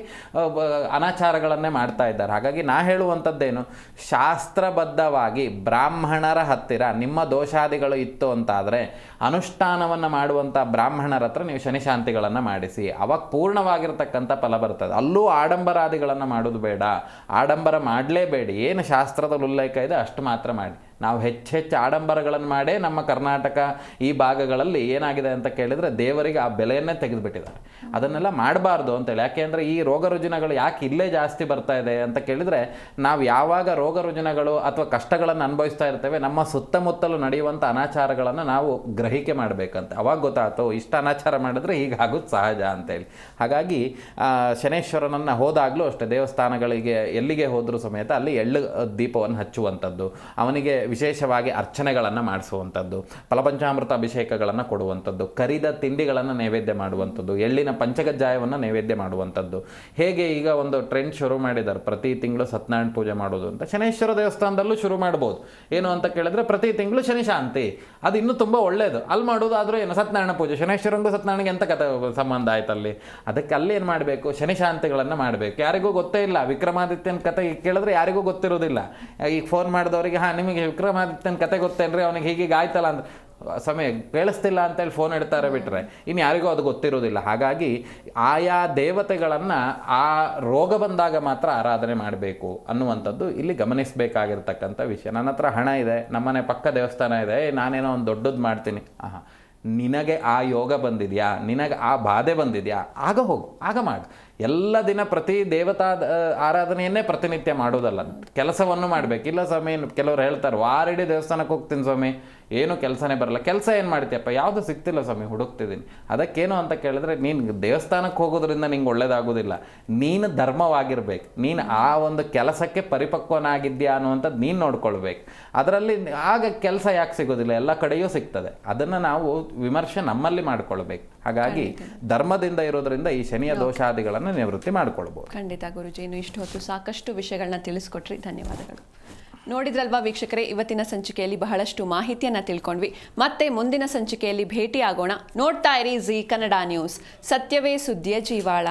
ಅನಾಚಾರಗಳನ್ನೇ ಮಾಡ್ತಾ ಇದ್ದಾರೆ. ಹಾಗಾಗಿ ನಾ ಹೇಳುವಂಥದ್ದೇನು, ಶಾಸ್ತ್ರಬದ್ಧವಾಗಿ ಬ್ರಾಹ್ಮಣರ ಹತ್ತಿರ ನಿಮ್ಮ ದೋಷಾದಿಗಳು ಇತ್ತು ಅಂತಾದರೆ, ಅನುಷ್ಠಾನವನ್ನು ಮಾಡುವಂಥ ಬ್ರಾಹ್ಮಣರ ಹತ್ರ ನೀವು ಶನಿಶಾಂತಿಗಳನ್ನು ಮಾಡಿಸಿ. ಅವಾಗ ಪೂರ್ಣವಾಗಿರ್ತಕ್ಕಂಥ ಫಲ ಬರ್ತದೆ. ಅಲ್ಲೂ ಆಡಂಬರಾದಿಗಳನ್ನು ಮಾಡೋದು ಬೇಡ. ಆಡಂಬರ ಮಾಡಲೇಬೇಡಿ. ಏನು ಶಾಸ್ತ್ರದಲ್ಲಿ ಉಲ್ಲೇಖ ಇದೆ ಅಷ್ಟು ಮಾತ್ರ ಮಾಡಿ. ನಾವು ಹೆಚ್ಚು ಹೆಚ್ಚು ಆಡಂಬರಗಳನ್ನು ಮಾಡೇ ನಮ್ಮ ಕರ್ನಾಟಕ ಈ ಭಾಗಗಳಲ್ಲಿ ಏನಾಗಿದೆ ಅಂತ ಕೇಳಿದರೆ ದೇವರಿಗೆ ಆ ಬೆಲೆಯನ್ನೇ ತೆಗೆದುಬಿಟ್ಟಿದ್ದಾರೆ. ಅದನ್ನೆಲ್ಲ ಮಾಡಬಾರ್ದು ಅಂತೇಳಿ. ಯಾಕೆ ಅಂದರೆ ಈ ರೋಗ ರುಜಿನಗಳು ಯಾಕೆ ಇಲ್ಲೇ ಜಾಸ್ತಿ ಬರ್ತಾ ಇದೆ ಅಂತ ಕೇಳಿದರೆ ನಾವು ಯಾವಾಗ ರೋಗ ರುಜಿನಗಳು ಅಥವಾ ಕಷ್ಟಗಳನ್ನು ಅನುಭವಿಸ್ತಾ ಇರ್ತೇವೆ, ನಮ್ಮ ಸುತ್ತಮುತ್ತಲು ನಡೆಯುವಂಥ ಅನಾಚಾರಗಳನ್ನು ನಾವು ಗ್ರಹಿಕೆ ಮಾಡಬೇಕಂತ. ಅವಾಗ ಗೊತ್ತಾಯ್ತು, ಇಷ್ಟು ಅನಾಚಾರ ಮಾಡಿದ್ರೆ ಹೀಗಾಗೋದು ಸಹಜ ಅಂತೇಳಿ. ಹಾಗಾಗಿ ಶನೇಶ್ವರನನ್ನು ಹೋದಾಗಲೂ ಅಷ್ಟೇ ದೇವಸ್ಥಾನಗಳಿಗೆ ಎಲ್ಲಿಗೆ ಹೋದರೂ ಸಮೇತ ಅಲ್ಲಿ ಎಳ್ಳು ದೀಪವನ್ನು ಹಚ್ಚುವಂಥದ್ದು, ಅವನಿಗೆ ವಿಶೇಷವಾಗಿ ಅರ್ಚನೆಗಳನ್ನು ಮಾಡಿಸುವಂಥದ್ದು, ಫಲಪಂಚಾಮೃತ ಅಭಿಷೇಕಗಳನ್ನು ಕೊಡುವಂಥದ್ದು, ಕರಿದ ತಿಂಡಿಗಳನ್ನು ನೈವೇದ್ಯ ಮಾಡುವಂಥದ್ದು, ಎಳ್ಳಿನ ಪಂಚಗಜ್ಜಾಯವನ್ನು ನೈವೇದ್ಯ ಮಾಡುವಂಥದ್ದು. ಹೇಗೆ ಈಗ ಒಂದು ಟ್ರೆಂಡ್ ಶುರು ಮಾಡಿದ್ದಾರೆ, ಪ್ರತಿ ತಿಂಗಳು ಸತ್ಯನಾರಾಯಣ ಪೂಜೆ ಮಾಡೋದು ಅಂತ. ಶನೇಶ್ವರ ದೇವಸ್ಥಾನದಲ್ಲೂ ಶುರು ಮಾಡ್ಬೋದು. ಏನು ಅಂತ ಕೇಳಿದ್ರೆ ಪ್ರತಿ ತಿಂಗಳು ಶನಿ ಶಾಂತಿ. ಅದು ಇನ್ನೂ ತುಂಬ ಒಳ್ಳೆಯದು ಅಲ್ಲಿ ಮಾಡೋದಾದರೂ ಏನು? ಸತ್ಯನಾರಾಯಣ ಪೂಜೆ. ಶನೇಶ್ವರಂಗೂ ಸತ್ಯನಾರಾಯಣಗೆ ಎಂತ ಕಥೆ ಸಂಬಂಧ ಆಯ್ತು ಅಲ್ಲಿ ಅದಕ್ಕೆ ಅಲ್ಲಿ ಏನು ಮಾಡಬೇಕು? ಶನಿ ಶಾಂತಿಗಳನ್ನು ಮಾಡಬೇಕು. ಯಾರಿಗೂ ಗೊತ್ತೇ ಇಲ್ಲ. ವಿಕ್ರಮಾದಿತ್ಯನ ಕಥೆ ಕೇಳಿದ್ರೆ ಯಾರಿಗೂ ಗೊತ್ತಿರೋದಿಲ್ಲ ಈಗ ಫೋನ್ ಮಾಡಿದವರಿಗೆ, ಹಾಂ, ನಿಮಗೆ ವಿಕ್ರಮಾದಿತ್ಯನ ಕತೆ ಗೊತ್ತೇನ್ರಿ? ಅವನಿಗೆ ಹೀಗೀಗ ಆಯ್ತಲ್ಲ ಅಂದ್ರೆ ಸಮಯ ಕೇಳಿಸ್ತಿಲ್ಲ ಅಂತೇಳಿ ಫೋನ್ ಇಡ್ತಾರೆ ಬಿಟ್ರೆ. ಇನ್ನು ಯಾರಿಗೂ ಅದು ಗೊತ್ತಿರೋದಿಲ್ಲ ಹಾಗಾಗಿ ಆಯಾ ದೇವತೆಗಳನ್ನು ಆ ರೋಗ ಬಂದಾಗ ಮಾತ್ರ ಆರಾಧನೆ ಮಾಡಬೇಕು ಅನ್ನುವಂಥದ್ದು ಇಲ್ಲಿ ಗಮನಿಸಬೇಕಾಗಿರ್ತಕ್ಕಂಥ ವಿಷಯ. ನನ್ನ ಹತ್ರ ಹಣ ಇದೆ, ನಮ್ಮನೆ ಪಕ್ಕ ದೇವಸ್ಥಾನ ಇದೆ ನಾನೇನೋ ಒಂದು ದೊಡ್ಡದು ಮಾಡ್ತೀನಿ. ಆಹಾ, ನಿನಗೆ ಆ ಯೋಗ ಬಂದಿದೆಯಾ? ನಿನಗೆ ಆ ಬಾಧೆ ಬಂದಿದೆಯಾ? ಆಗ ಹೋಗು, ಆಗ ಮಾಡು. ಎಲ್ಲ ದಿನ ಪ್ರತಿ ದೇವತಾ ಆರಾಧನೆಯನ್ನೇ ಪ್ರತಿನಿತ್ಯ ಮಾಡೋದಲ್ಲ. ಕೆಲಸವನ್ನು ಮಾಡಬೇಕು. ಇಲ್ಲ ಸ್ವಾಮಿ, ಕೆಲವರು ಹೇಳ್ತಾರೆ, ವಾರಿಡಿ ದೇವಸ್ಥಾನಕ್ಕೆ ಹೋಗ್ತೀನಿ ಸ್ವಾಮಿ. ಏನು ಕೆಲಸನೇ ಬರಲ್ಲ. ಕೆಲಸ ಏನು ಮಾಡ್ತೀಯಪ್ಪ? ಯಾವುದು ಸಿಗ್ತಿಲ್ಲ ಸ್ವಾಮಿ ಹುಡುಕ್ತಿದ್ದೀನಿ. ಅದಕ್ಕೇನು ಅಂತ ಕೇಳಿದ್ರೆ ನೀನು ದೇವಸ್ಥಾನಕ್ಕೆ ಹೋಗೋದ್ರಿಂದ ನಿಂಗೆ ಒಳ್ಳೇದಾಗೋದಿಲ್ಲ. ನೀನು ಧರ್ಮವಾಗಿರ್ಬೇಕು. ನೀನು ಆ ಒಂದು ಕೆಲಸಕ್ಕೆ ಪರಿಪಕ್ವನಾಗಿದ್ಯಾ ಅನ್ನುವಂಥದ್ದು ನೀನು ನೋಡ್ಕೊಳ್ಬೇಕು. ಅದರಲ್ಲಿ ಆಗ ಕೆಲಸ ಯಾಕೆ ಸಿಗೋದಿಲ್ಲ? ಎಲ್ಲ ಕಡೆಯೂ ಸಿಗ್ತದೆ. ಅದನ್ನು ನಾವು ವಿಮರ್ಶೆ ನಮ್ಮಲ್ಲಿ ಮಾಡ್ಕೊಳ್ಬೇಕು. ಹಾಗಾಗಿ ಧರ್ಮದಿಂದ ಇರೋದ್ರಿಂದ ಈ ಶನಿಯ ದೋಷಾದಿಗಳನ್ನು ನಿವೃತ್ತಿ ಮಾಡ್ಕೊಳ್ಬೋದು. ಖಂಡಿತ ಗುರುಜಿ ಇನ್ನು ಇಷ್ಟು ಹೊತ್ತು ಸಾಕಷ್ಟು ವಿಷಯಗಳನ್ನ ತಿಳಿಸ್ಕೊಟ್ರಿ. ಧನ್ಯವಾದಗಳು. ನೋಡಿದ್ರಲ್ವಾ ವೀಕ್ಷಕರೇ, ಇವತ್ತಿನ ಸಂಚಿಕೆಯಲ್ಲಿ ಬಹಳಷ್ಟು ಮಾಹಿತಿಯನ್ನ ತಿಳ್ಕೊಂಡ್ವಿ. ಮತ್ತೆ ಮುಂದಿನ ಸಂಚಿಕೆಯಲ್ಲಿ ಭೇಟಿ ಆಗೋಣ ನೋಡ್ತಾ ಇರಿ ಜಿ ಕನ್ನಡ ನ್ಯೂಸ್. ಸತ್ಯವೇ ಸುದ್ದಿಯ ಜೀವಾಳ.